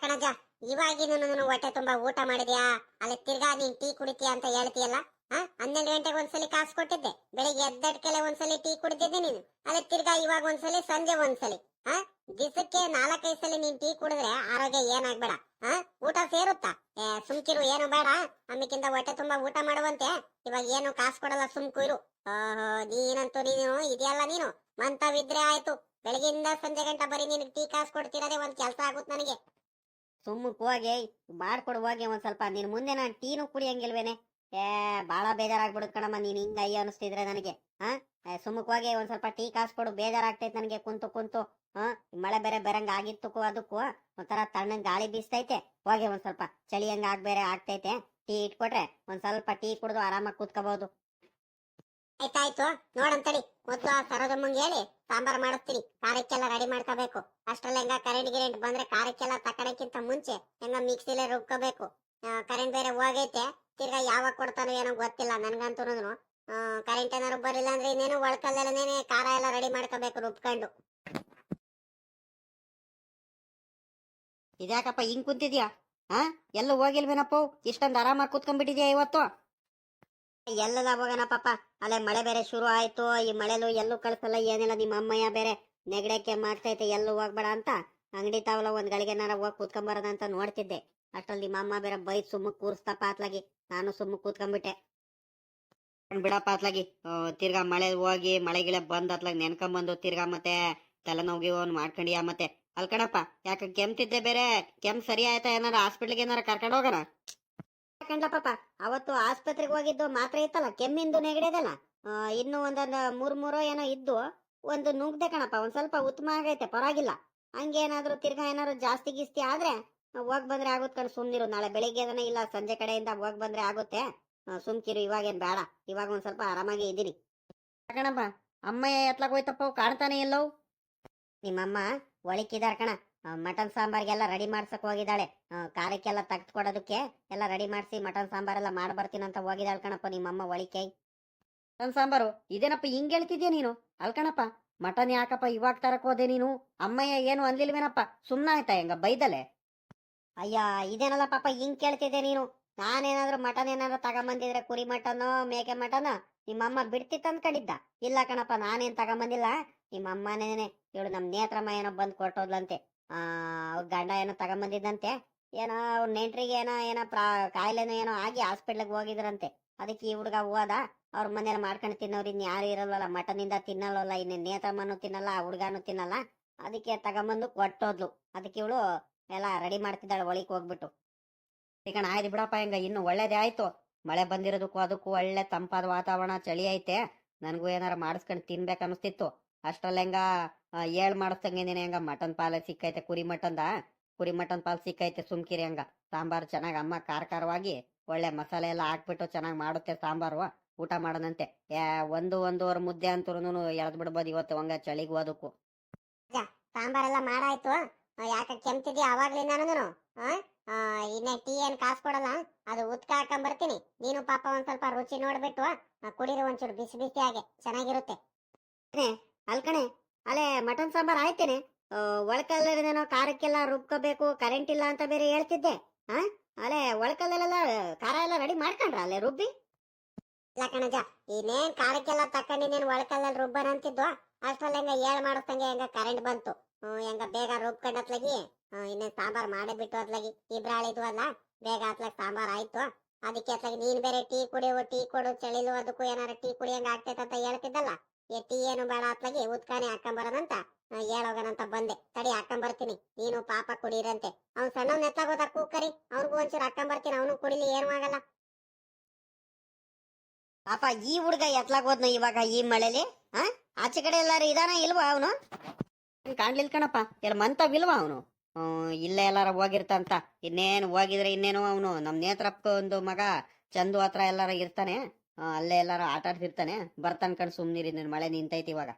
ಕಣಜ ಇವಾಗಿನ ಹೊಟ್ಟೆ ತುಂಬಾ ಊಟ ಮಾಡಿದ್ಯಾ? ಅಲ್ಲಿ ತಿರ್ಗಾ ನೀನ್ ಟೀ ಕುಡಿತೀಯ ಅಂತ ಹೇಳ್ತೀಯಲ್ಲ? ಹನ್ನೆರಡು ಗಂಟೆಗೆ ಒಂದ್ಸಲಿ ಕಾಸು ಕೊಟ್ಟಿದ್ದೆ. ಬೆಳಿಗ್ಗೆ ಎದ್ದಡ್ಕೆಲೆ ಒಂದ್ಸಲಿ ಟೀ ಕುಡಿದಿದ್ದೆ ನೀನು. ಅಲ್ಲಿ ತಿರ್ಗಾ ಇವಾಗ ಒಂದ್ಸಲಿ, ಸಂಜೆ ಒಂದ್ಸಲಿ. ಹಾ ದಿವಸಕ್ಕೆ ನಾಲ್ಕೈದು ಸಲ ನೀನ್ ಟೀ ಕುಡಿದ್ರೆ ಆರೋಗ್ಯ ಏನಾಗ್ಬೇಡ. ಹಾ ಊಟ ಸೇರುತ್ತಾ? ಏ, ಸುಮ್ಕಿರು, ಏನು ಬೇಡ. ಅಮ್ಮಿಕಿಂತ ಹೊಟ್ಟೆ ತುಂಬಾ ಊಟ ಮಾಡುವಂತೆ. ಇವಾಗ ಏನು ಕಾಸು ಕೊಡಲ್ಲ, ಸುಮ್ಕು ಇರು. ಓಹೋ, ನೀನಂತೂ ನೀನು ಇದೆಯಲ್ಲ ನೀನು. ಮಂತವಿದ್ರೆ ಆಯ್ತು. ಬೆಳಗಿಂದ ಸಂಜೆ ಗಂಟ ಬರೀ ನಿನಗೆ ಟೀ ಕಾಸು ಕೊಡ್ತಿರೋದೇ ಒಂದ್ ಕೆಲಸ ಆಗುತ್ತೆ ನನಗೆ. ಸುಮ್ಮಕ್ ಹೋಗಿ ಮಾಡ್ಕೊಡು, ಹೋಗಿ ಒಂದ್ ಸ್ವಲ್ಪ. ನಿನ್ ಮುಂದೆ ನಾನ್ ಟೀನು ಕುಡಿಯಂಗಿಲ್ವೇನೆ? ಏ, ಬಾಳ ಬೇಜಾರಾಗ್ಬಿಡುದ್ ಕಣಮ್ಮ, ನೀನ್ ಹಿಂಗ ಅಯ್ಯ ಅನಿಸ್ತಿದ್ರೆ ನನಗೆ ಹಾ ಸುಮ್ಮಕ್ ಹೋಗಿ ಒಂದ್ ಸ್ವಲ್ಪ ಟೀ ಕಾಸ್ಕೊಡು ಬೇಜಾರಾಗ್ತೈತೆ ನನಗೆ, ಕುಂತು ಕುಂತು ಹಾ ಮಳೆ ಬೇರೆ ಬರಂಗ ಆಗಿತ್ತಕ್ಕೂ ಅದಕ್ಕೂ ಒಂಥರ ತಣ್ಣಂಗ್ ಗಾಳಿ ಬೀಸ್ತೈತೆ. ಹೋಗಿ ಒಂದ್ ಸ್ವಲ್ಪ ಚಳಿ ಹಂಗ ಆಗ್ಬೇರೆ ಆಗ್ತೈತೆ. ಟೀ ಇಟ್ಕೊಟ್ರೆ ಒಂದ್ ಸ್ವಲ್ಪ ಟೀ ಕುಡಿದು ಆರಾಮಾಗಿ ಕೂತ್ಕೋಬಹುದು ಆಯ್ತಾಯ್ತು ನೋಡಂತಡಿ ಮೊದ್ಲು ಆ ಸರೋದಮ್ಮಂಗೆ ಹೇಳಿ, ಸಾಂಬಾರ್ ಮಾಡಿಸ್ತೀನಿ. ಖಾರಕ್ಕೆಲ್ಲ ರೆಡಿ ಮಾಡ್ಕೋಬೇಕು. ಅಷ್ಟ್ರಲ್ಲಿ ಹೆಂಗ ಕರೆಂಟ್ ಗಿರೆಂಟ್ ಬಂದ್ರೆ ಖಾರಕ್ಕೆಲ್ಲ ತಕ್ಕಡಕ್ಕಿಂತ ಮುಂಚೆ ಹೆಂಗ ಮಿಕ್ಸಿಲೆ ರುಬ್ಕೋಬೇಕು. ಕರೆಂಟ್ ಬೇರೆ ಹೋಗೈತೆ. ತಿರ್ಗಾ ಯಾವಾಗ ಕೊಡ್ತಾನೋ ಏನೋ ಗೊತ್ತಿಲ್ಲ ನನ್ಗಂತೂ ಕರೆಂಟ್ ಏನಾದ್ರು ಬರಲಿಲ್ಲ ಅಂದ್ರೆ ಇನ್ನೇನು ಒಳ್ಕಲ್ಲೆಲ್ಲನೇನೆ ಖಾರ ಎಲ್ಲ ರೆಡಿ ಮಾಡ್ಕೋಬೇಕು ರುಬ್ಕೊಂಡು. ಇದ್ಯಾಕಪ್ಪ ಹಿಂಗ್ ಕುಂತಿದ್ಯಾ? ಹಾ ಎಲ್ಲೂ ಹೋಗಿಲ್ವೇನಪ್ಪ? ಇಷ್ಟೊಂದು ಆರಾಮಾಗಿ ಕೂತ್ಕೊಂಡ್ಬಿಟ್ಟಿದ್ಯಾ ಇವತ್ತು? ಎಲ್ಲೆಲ್ಲ ಹೋಗೋಣ ಪಾಪ ಅಲ್ಲೇ ಮಳೆ ಬೇರೆ ಶುರು ಆಯ್ತು. ಈ ಮಳೆಲು ಎಲ್ಲೂ ಕಳ್ಸಲ್ಲ, ಏನಿಲ್ಲ, ನಿಮ್ಮ ಅಮ್ಮಯ್ಯ ಬೇರೆ ನೆಗಡಕ್ಕೆ ಮಾಡ್ತೈತೆ, ಎಲ್ಲೂ ಹೋಗ್ಬೇಡ ಅಂತ ಅಂಗಡಿ ತಾವಲ ಒಂದ್ ಗಳಿಗೆನಾರ ಹೋಗಿ ಕೂತ್ಕೊಂಡ್ಬಾರದ ಅಂತ ನೋಡ್ತಿದ್ದೆ. ಅಷ್ಟ್ರಲ್ಲಿ ನಿಮ್ಮ ಅಮ್ಮ ಬೇರೆ ಬೈ ಸುಮ್ಮ ಕೂರಿಸ್ತಾ ಅತ್ಲಾಗಿ ನಾನು ಸುಮ್ಮ ಕೂತ್ಕೊಂಡ್ಬಿಟ್ಟೆ. ಬಿಡಪ್ಪ ಅತ್ಲಾಗಿ ತಿರ್ಗಾ ಮಳೆ ಹೋಗಿ, ಮಳೆ ಗಿಳೆ ಬಂದ್ ಅತ್ಲಾಗ ನೆನ್ಕೊಂಬಂದು, ತಿರ್ಗಾ ಮತ್ತೆ ತಲೆನೋಗಿ ಅವ್ನು ಮಾಡ್ಕೊಂಡಿಯಾ ಮತ್ತೆ. ಅಲ್ಕಣಪ್ಪ ಯಾಕ ಕೆಮ್ತಿದ್ದೆ ಬೇರೆ? ಕೆಮ್ ಸರಿ ಆಯ್ತಾ? ಏನಾರ ಹಾಸ್ಪಿಟ್ಲಿಗೆ ಏನಾರ ಕರ್ಕೊಂಡು ಹೋಗೋಣ ಕಂಡ್ಲ ಪಾಪ. ಅವತ್ತು ಆಸ್ಪತ್ರೆಗೆ ಹೋಗಿದ್ದು ಮಾತ್ರ ಇತ್ತಲ್ಲ, ಕೆಮ್ಮಿಂದು ನೆಗಡಿದಲ್ಲ. ಇನ್ನು ಒಂದೊಂದು ಮೂರ್ ಮೂರೋ ಏನೋ ಇದ್ದು ಒಂದು ನುಗ್ದೆ ಕಣಪ್ಪ, ಒಂದ್ ಸ್ವಲ್ಪ ಉತ್ತಮ ಆಗೈತೆ, ಪರವಾಗಿಲ್ಲ. ಹಂಗೇನಾದ್ರೂ ತಿರ್ಗಾ ಏನಾದ್ರು ಜಾಸ್ತಿ ಗಿಸ್ತಿ ಆದ್ರೆ ಹೋಗ್ ಬಂದ್ರೆ ಆಗುತ್ತೆ ಕಣ್ ಸುಮ್ನಿರು ನಾಳೆ ಬೆಳಿಗ್ಗೆ ಇಲ್ಲ, ಸಂಜೆ ಕಡೆಯಿಂದ ಹೋಗ್ ಬಂದ್ರೆ ಆಗುತ್ತೆ. ಸುಮ್ಕಿರು ಇವಾಗೇನ್ ಬೇಡ. ಇವಾಗ ಒಂದ್ ಸ್ವಲ್ಪ ಆರಾಮಾಗಿ ಇದ್ದೀನಿ ಕಣಪ್ಪ, ಅಮ್ಮ ಎತ್ಲಾಗ ಹೋಯ್ತಪ್ಪ ಕಾಣ್ತಾನೆ ಎಲ್ಲವು ನಿಮ್ಮಮ್ಮ ಒಳಿಕಿದಾರ ಕಣ. ಮಟನ್ ಸಾಂಬಾರ್ಗೆಲ್ಲ ರೆಡಿ ಮಾಡ್ಸಕ್ ಹೋಗಿದ್ದಾಳೆ. ಆ, ಖಾರಕ್ಕೆಲ್ಲ ತೆಗ್ದು ಕೊಡೋದಕ್ಕೆ ಎಲ್ಲ ರೆಡಿ ಮಾಡಿಸಿ ಮಟನ್ ಸಾಂಬಾರೆಲ್ಲ ಮಾಡಿ ಅಂತ ಹೋಗಿದ್ದಾಳೆ ಕಣಪ್ಪ ನಿಮ್ಮಮ್ಮ ಒಳಿಕೆ. ಮಟನ್ ಸಾಂಬಾರು ಇದೇನಪ್ಪ ಹಿಂಗ್ ಹೇಳ್ತಿದ್ಯಾ ನೀನು? ಅಲ್ಕಣಪ್ಪ ಮಟನ್ ಯಾಕಪ್ಪ ಇವಾಗ ತರಕ್ ಹೋದೆ ನೀನು? ಅಮ್ಮಯ್ಯ ಏನು ಅನ್ಲಿಲ್ವೇನಪ್ಪ? ಸುಮ್ನ ಆಯ್ತಾ ಹೆಂಗ ಬೈದಲೆ? ಅಯ್ಯ ಇದೇನಲ್ಲ ಪಾಪ ಹಿಂಗ್ ಕೇಳ್ತಿದ್ದೆ ನೀನು? ನಾನೇನಾದ್ರೂ ಮಟನ್ ಏನಾದ್ರು ತಗೊಂಬಂದಿದ್ರೆ ಕುರಿ ಮಟನೋ ಮೇಕೆ ಮಟನ್ ನಿಮ್ಮಮ್ಮ ಬಿಡ್ತಿತ್ತು ಅನ್ಕೊಂಡಿದ್ದ ಇಲ್ಲ ಕಣಪ್ಪ ನಾನೇನ್ ತಗೊಂಬಂದಿಲ್ಲ. ನಿಮ್ಮ ಅಮ್ಮನೇನೆ ಇವಳು ನಮ್ ನೇತ್ರಮ್ಮ ಏನೋ ಬಂದ್ ಕೊಟ್ಟೋದ್ಲಂತೆ. ಗಂಡ ಏನೋ ತಗೊಂಬಂದಿದ್ದಂತೆ. ಏನೋ ಅವ್ರ ನೆಂಟ್ರಿಗೆ ಏನೋ ಏನೋ ಪ್ರಾ ಕಾಯಿಲೆನೋ ಏನೋ ಆಗಿ ಹಾಸ್ಪಿಟ್ಲಿಗೆ ಹೋಗಿದ್ರಂತೆ. ಅದಕ್ಕೆ ಈ ಹುಡುಗ ಹೋದ. ಅವ್ರ ಮನೇಲಿ ಮಾಡ್ಕೊಂಡು ತಿನ್ನೋರು ಇನ್ ಯಾರು ಇರಲ್ವಲ್ಲ. ಮಟನಿಂದ ತಿನ್ನಲ್ವಲ್ಲ ಇನ್ನು ನೇತ್ರಮ್ಮನು ತಿನ್ನಲ್ಲ ಆ ಹುಡುಗನು ತಿನ್ನಲ್ಲ. ಅದಕ್ಕೆ ತಗೊಂಬಂದು ಕೊಟ್ಟೋದ್ಲು. ಅದಕ್ಕೆ ಇವಳು ಎಲ್ಲ ರೆಡಿ ಮಾಡ್ತಿದ್ದಾಳೆ ಒಳಗೆ ಹೋಗ್ಬಿಟ್ಟು. ಈಗ ಆಯ್ತು ಬಿಡಪ್ಪ ಹೆಂಗ ಇನ್ನು ಒಳ್ಳೇದೇ ಆಯ್ತು. ಮಳೆ ಬಂದಿರೋದಕ್ಕೂ ಅದಕ್ಕೂ ಒಳ್ಳೆ ತಂಪಾದ ವಾತಾವರಣ ಚಳಿ ಐತೆ. ನನಗೂ ಏನಾರ ಮಾಡಿಸ್ಕೊಂಡು ತಿನ್ಬೇಕು ಅನಿಸ್ತಿತ್ತು ಅಷ್ಟರಲ್ಲಿ ಹೆಂಗ ಆ, ಏಳ್ ಮಾಡಿಸ್ದಂಗೆ ನೀನೆ ಹೆಂಗ ಮಟನ್ ಪಾಲ ಸಿಕ್ಕೈತೆ ಕುರಿ ಮಟನ್ದ ಕುರಿ ಮಟನ್ ಪಾಲ್ ಸಿಕ್ಕೈತೆ ಸುಮ್ಕಿರಿ ಹಂಗ. ಸಾಂಬಾರು ಚೆನ್ನಾಗಿ ಅಮ್ಮ ಖಾರ ಖಾರವಾಗಿ ಒಳ್ಳೆ ಮಸಾಲೆ ಎಲ್ಲ ಹಾಕ್ಬಿಟ್ಟು ಚೆನ್ನಾಗಿ ಮಾಡುತ್ತೆ ಸಾಂಬಾರು ಊಟ ಮಾಡೋದಂತೆ ಒಂದು ಒಂದೂವರೆ ಮುದ್ದೆ ಅಂತೂ ಎಳ್ದ್ ಬಿಡ್ಬೋದು ಇವತ್ತು ಹಂಗ ಚಳಿಗೂ ಅದಕ್ಕೂ. ಸಾಂಬಾರೆಲ್ಲ ಮಾಡಾಯ್ತು ಯಾಕೆ ಯಾಕ ಅವಾಗ್ಲಿಂದ ನಾನು ಇನ್ನ ಟೀ ಏನ್ ಕಾಸು ಕೊಡಲ್ಲ. ಅದು ಉತ್ಕ ಹಾಕೊಂಡ್ ಬರ್ತೀನಿ. ನೀನು ಪಾಪ ಒಂದ್ ಸ್ವಲ್ಪ ರುಚಿ ನೋಡ್ಬಿಟ್ಟು ಆ, ಕುಡೀರಿ ಒಂಚೂರು ಬಿಸಿ ಬಿಸಿ ಹಾಗೆ ಚೆನ್ನಾಗಿರುತ್ತೆ ಅಲ್ಕಣೆ ಅಲ್ಲೇ ಮಟನ್ ಸಾಂಬಾರ್ ಆಯ್ತೇನೆ. ಒಳಕಲ್ಲೇನೋ ಖಾರಕ್ಕೆಲ್ಲ ರುಬ್ಕೋಬೇಕು ಕರೆಂಟ್ ಇಲ್ಲ ಅಂತ ಬೇರೆ ಹೇಳ್ತಿದ್ದೆ. ಹಾ ಅಲ್ಲೇ ಒಳಕಲ್ಲಲ್ಲೆಲ್ಲ ಖಾರ ಎಲ್ಲ ರೆಡಿ ಮಾಡ್ಕೊಂಡ್ರ ಅಲ್ಲೇ ರುಬ್ಬಿ? ಇಲ್ಲ ಕಣಜ, ಇನ್ನೇನ್ ಖಾರಕ್ಕೆಲ್ಲ ತಕೊಂಡಿನೇನ್ ಒಳಕಲ್ಲಲ್ಲಿ ರುಬ್ಬನ ಅಂತಿದ್ವ? ಅಷ್ಟ್ರಲ್ಲಿ ಹೆಂಗ ಏಳ್ ಮಾಡಿಸ್ದಂಗೆ ಹೆಂಗ ಕರೆಂಟ್ ಬಂತು? ಹೆಂಗ ಬೇಗ ರುಬ್ಕೊಂಡತ್ಲಾಗಿ ಇನ್ನೇನ್ ಸಾಂಬಾರ್ ಮಾಡಿ ಬಿಟ್ಟು ಅದ್ಲಗಿ ಇಬ್ರಾಳಿದ್ವು ಅಲ್ಲ, ಬೇಗ ಅತ್ಲಾಗ ಸಾಂಬಾರ್ ಆಯ್ತು. ಅದಕ್ಕೆ ಅತ್ಲಗಿ ನೀನ್ ಬೇರೆ ಟೀ ಕುಡಿಯುವ ಟೀ ಕೊಡು, ಚಳಿಲು, ಅದಕ್ಕೂ ಏನಾರ ಟೀ ಕುಡಿಯಂಗ ಆಗ್ತೈತೆ ಅಂತ ಹೇಳ್ತಿದ್ದಲ್ಲ? ಟೀ ಏನು ಬೇಡ ಅತ್ಲಾಗಿ ಉತ್ಕಾನೆ ಹಾಕೊಂಬರೋದಂತ ಹೇಳೋಗನಂತ ಬಂದೆ. ತಡಿ ಹಾಕೊಂಬರ್ತೀನಿ ನೀನು ಪಾಪ ಕುಡಿರಂತೆ. ಅವ್ನು ಸಣ್ಣವ್ ನೆತ್ತಾಗೋದ ಕೂಕರಿ, ಅವ್ನಿಗೂ ಒಂಚೂರು ಹಾಕೊಂಬರ್ತೀನಿ ಅವನು ಕುಡಿಲಿ, ಏನು ಆಗಲ್ಲ. ಪಾಪ, ಈ ಹುಡುಗ ಎತ್ಲಾಗ್ ಹೋದ್ನ ಇವಾಗ ಈ ಮಳೆಲಿ, ಆ? ಆಚೆ ಕಡೆ ಎಲ್ಲಾರು ಇದಾನ ಇಲ್ವಾ ಅವನು? ಕಾಣ್ಲಿಲ್ ಕಣಪ್ಪ ಎಲ್ಲ ಮಂತವಿಲ್ವಾ ಅವನು? ಇಲ್ಲೇ ಎಲ್ಲಾರ ಹೋಗಿರ್ತಂತ. ಇನ್ನೇನು ಹೋಗಿದ್ರೆ ಇನ್ನೇನು ಅವನು. ನಮ್ ನೇತ್ರಪ್ಪ ಒಂದು ಮಗ, ಚಂದು ಹತ್ರ ಎಲ್ಲಾರ ಇರ್ತಾನೆ. ಅಲ್ಲೇ ಎಲ್ಲಾರು ಆಟ ಆಡ್ತಿರ್ತಾನೆ. ಬರ್ತಾನ ಕಣ್ ಸುಮ್ನಿರಿ, ನಿನ್ ಮಳೆ ನಿಂತೈತಿ ಇವಾಗ.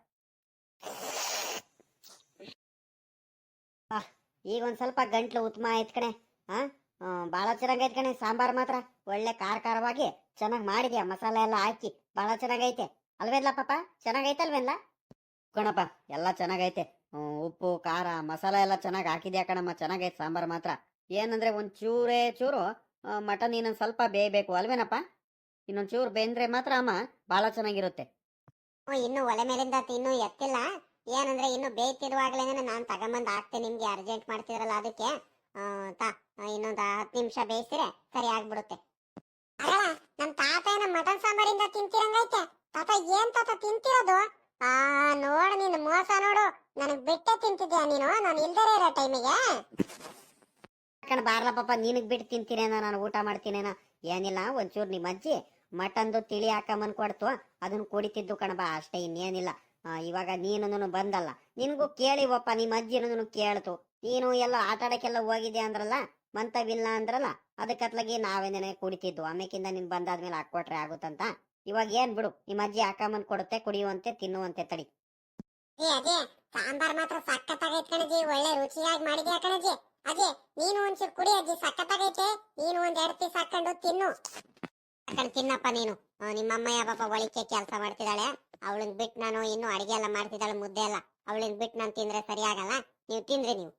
ಈಗ ಒಂದ್ ಸ್ವಲ್ಪ ಗಂಟ್ಲು ಉತ್ತಮ ಆಯ್ತು ಕಣೆ. ಬಹಳ ಬಾಳ ಚೆನ್ನಾಗೈತ್ ಕಣೆ ಸಾಂಬಾರ್ ಮಾತ್ರ. ಒಳ್ಳೆ ಖಾರ ಖಾರವಾಗಿ ಚೆನ್ನಾಗ್ ಮಾಡಿದ್ಯಾ, ಮಸಾಲೆ ಎಲ್ಲ ಹಾಕಿ. ಬಹಳ ಚೆನ್ನಾಗೈತೆ. ಅಲ್ವೇನ್ಲ ಪಾಪ? ಚೆನ್ನಾಗೈತಲ್ವೇನ್ಲ? ಕಣಪ್ಪ, ಎಲ್ಲ ಚೆನ್ನಾಗೈತೆ. ಉಪ್ಪು, ಖಾರ, ಮಸಾಲ ಎಲ್ಲ ಚೆನ್ನಾಗ್ ಹಾಕಿದ್ಯಾ ಕಣಮ್ಮ, ಚೆನ್ನಾಗೈತೆ ಸಾಂಬಾರ್ ಮಾತ್ರ. ಏನಂದ್ರೆ ಒಂದ್ ಚೂರೇ ಚೂರು ಮಟನ್ ಇನ್ನೊಂದ್ ಸ್ವಲ್ಪ ಬೇಯ್ಬೇಕು ಅಲ್ವೇನಪ್ಪ? ಇನ್ನೊಂದ್ ಚೂರು ಬೆಂದ್ರೆ ಮಾತ್ರ ಅಮ್ಮ ಬಹಳ ಚೆನ್ನಾಗಿರುತ್ತೆ. ಓ ಇನ್ನು ಒಲೆ ಮೇಲಿಂದ ತಿನ್ನು ಎತ್ತಿಲ್ಲ. ಏನಂದ್ರೆ ಇನ್ನು ಬೇಯ್ತಿರುವಾಗ್ಲೇನೆ ನಾನು ತಗೊಂಬಂದು ಹಾಕ್ತೇನೆ ನಿಮ್ಗೆ ಅರ್ಜೆಂಟ್ ಮಾಡ್ತಿದ್ರಲ್ಲ ಅದಕ್ಕೆ. ಆ, ತಾ ಇನ್ನೊಂದು ಹತ್ತು ನಿಮಿಷ ಬೇಯಿಸಿದ್ರೆ ಸರಿ ಆಗ್ಬಿಡುತ್ತೆ. ನಮ್ಮ ತಾತ ಏನ ಮಟನ್ ಸಾಂಬಾರಿಂದ ತಿಂತಿರಂಗೈತೆ ತಾತ ಏನ್ ತಾತ ತಿಂತಿರೋದು? ಆ ನೋಡು ನಿನ್ ಮೋಸ ನೋಡು. ನನಗ್ ಬಿಟ್ಟೆ ತಿಂತಿದ್ಯಾ ನೀನು? ನಾನು ಇಲ್ದೇ ಇರೋ ಟೈಮಿಗೆ. ಕಣ ಬಾರ್ಲ ಪಾಪ ನಿನಗ್ ಬಿಟ್ಟು ತಿಂತೀನೇನ ನಾನು ಊಟ ಮಾಡ್ತೀನೇನ? ಏನಿಲ್ಲ ಒಂಚೂರು ನಿಮ್ಮ ಅಜ್ಜಿ ಮಟನ್ದು ತಿಳಿ ಹಾಕಮನ್ ಕೊಡ್ತು. ಅದನ್ನ ಕುಡಿತಿದ್ದು ಕಣಬಾ ಅಷ್ಟೇ ಇನ್ನೇನಿಲ್ಲ. ಇವಾಗ ನೀನು ಬಂದಲ್ಲ. ನಿನ್ಗೂ ಕೇಳಿವಪ್ಪ ನಿಮ್ಮ ಅಜ್ಜಿನೂ ಕೇಳ್ತು. ನೀನು ಎಲ್ಲ ಆಟಾಡಕ್ಕೆಲ್ಲ ಹೋಗಿದ್ದೆ ಅಂದ್ರಲ್ಲ? ಮಂತವಿಲ್ಲ ಅಂದ್ರಲ್ಲ? ಅದಕ್ಕತ್ಲಾಗಿ ನಾವೇನೇ ಕುಡಿತಿದ್ದು. ಆಮೇಕಿಂದ ನೀನ್ ಬಂದಾದ್ಮೇಲೆ ಹಾಕೊಟ್ರೆ ಆಗುತ್ತಂತ. ಇವಾಗ ಏನ್ ಬಿಡು ನಿಮ್ಮ ಅಜ್ಜಿ ಹಾಕಮನ್ ಕೊಡುತ್ತೆ, ಕುಡಿಯುವಂತೆ, ತಿನ್ನುವಂತೆ, ತಡಿ. ಅಜೆ ಸಾಂಬಾರ್ ಮಾತ್ರ ಸಖತ್ತಾಗೈತ್ ಕಣಜಿ ಒಳ್ಳೆ ರುಚಿಯಾಗಿ ಮಾಡಿದ್ಯಾ ಕಣಜಿ ಅದೇ ನೀನು ಒಂಚೂರು ಕುಡಿ ಅಜ್ಜಿ ಸಕ್ಕತ್ತಾಗೈತೆ ನೀನು ಒಂದ್ ಎರಡು ಪೀಸ್ ತಿನ್ನು. ಹಾಕೊಂಡು ತಿನ್ನಪ್ಪ ನೀನು. ಆ, ನಿಮ್ಮ ಅಮ್ಮಯ್ಯ ಪಾಪ ಒಳಿಕೆ ಕೆಲಸ ಮಾಡ್ತಿದ್ದಾಳೆ. ಅವಳನ್ ಬಿಟ್ಟು ನಾನು ಇನ್ನು ಅಡಿಗೆ ಎಲ್ಲ ಮಾಡ್ತಿದ್ದಾಳೆ ಮುದ್ದೆ ಎಲ್ಲ. ಅವಳನ್ ಬಿಟ್ಟು ನಾನು ತಿಂದ್ರೆ ಸರಿಯಾಗಲ್ಲ. ನೀವು ತಿಂದ್ರಿ ನೀವು.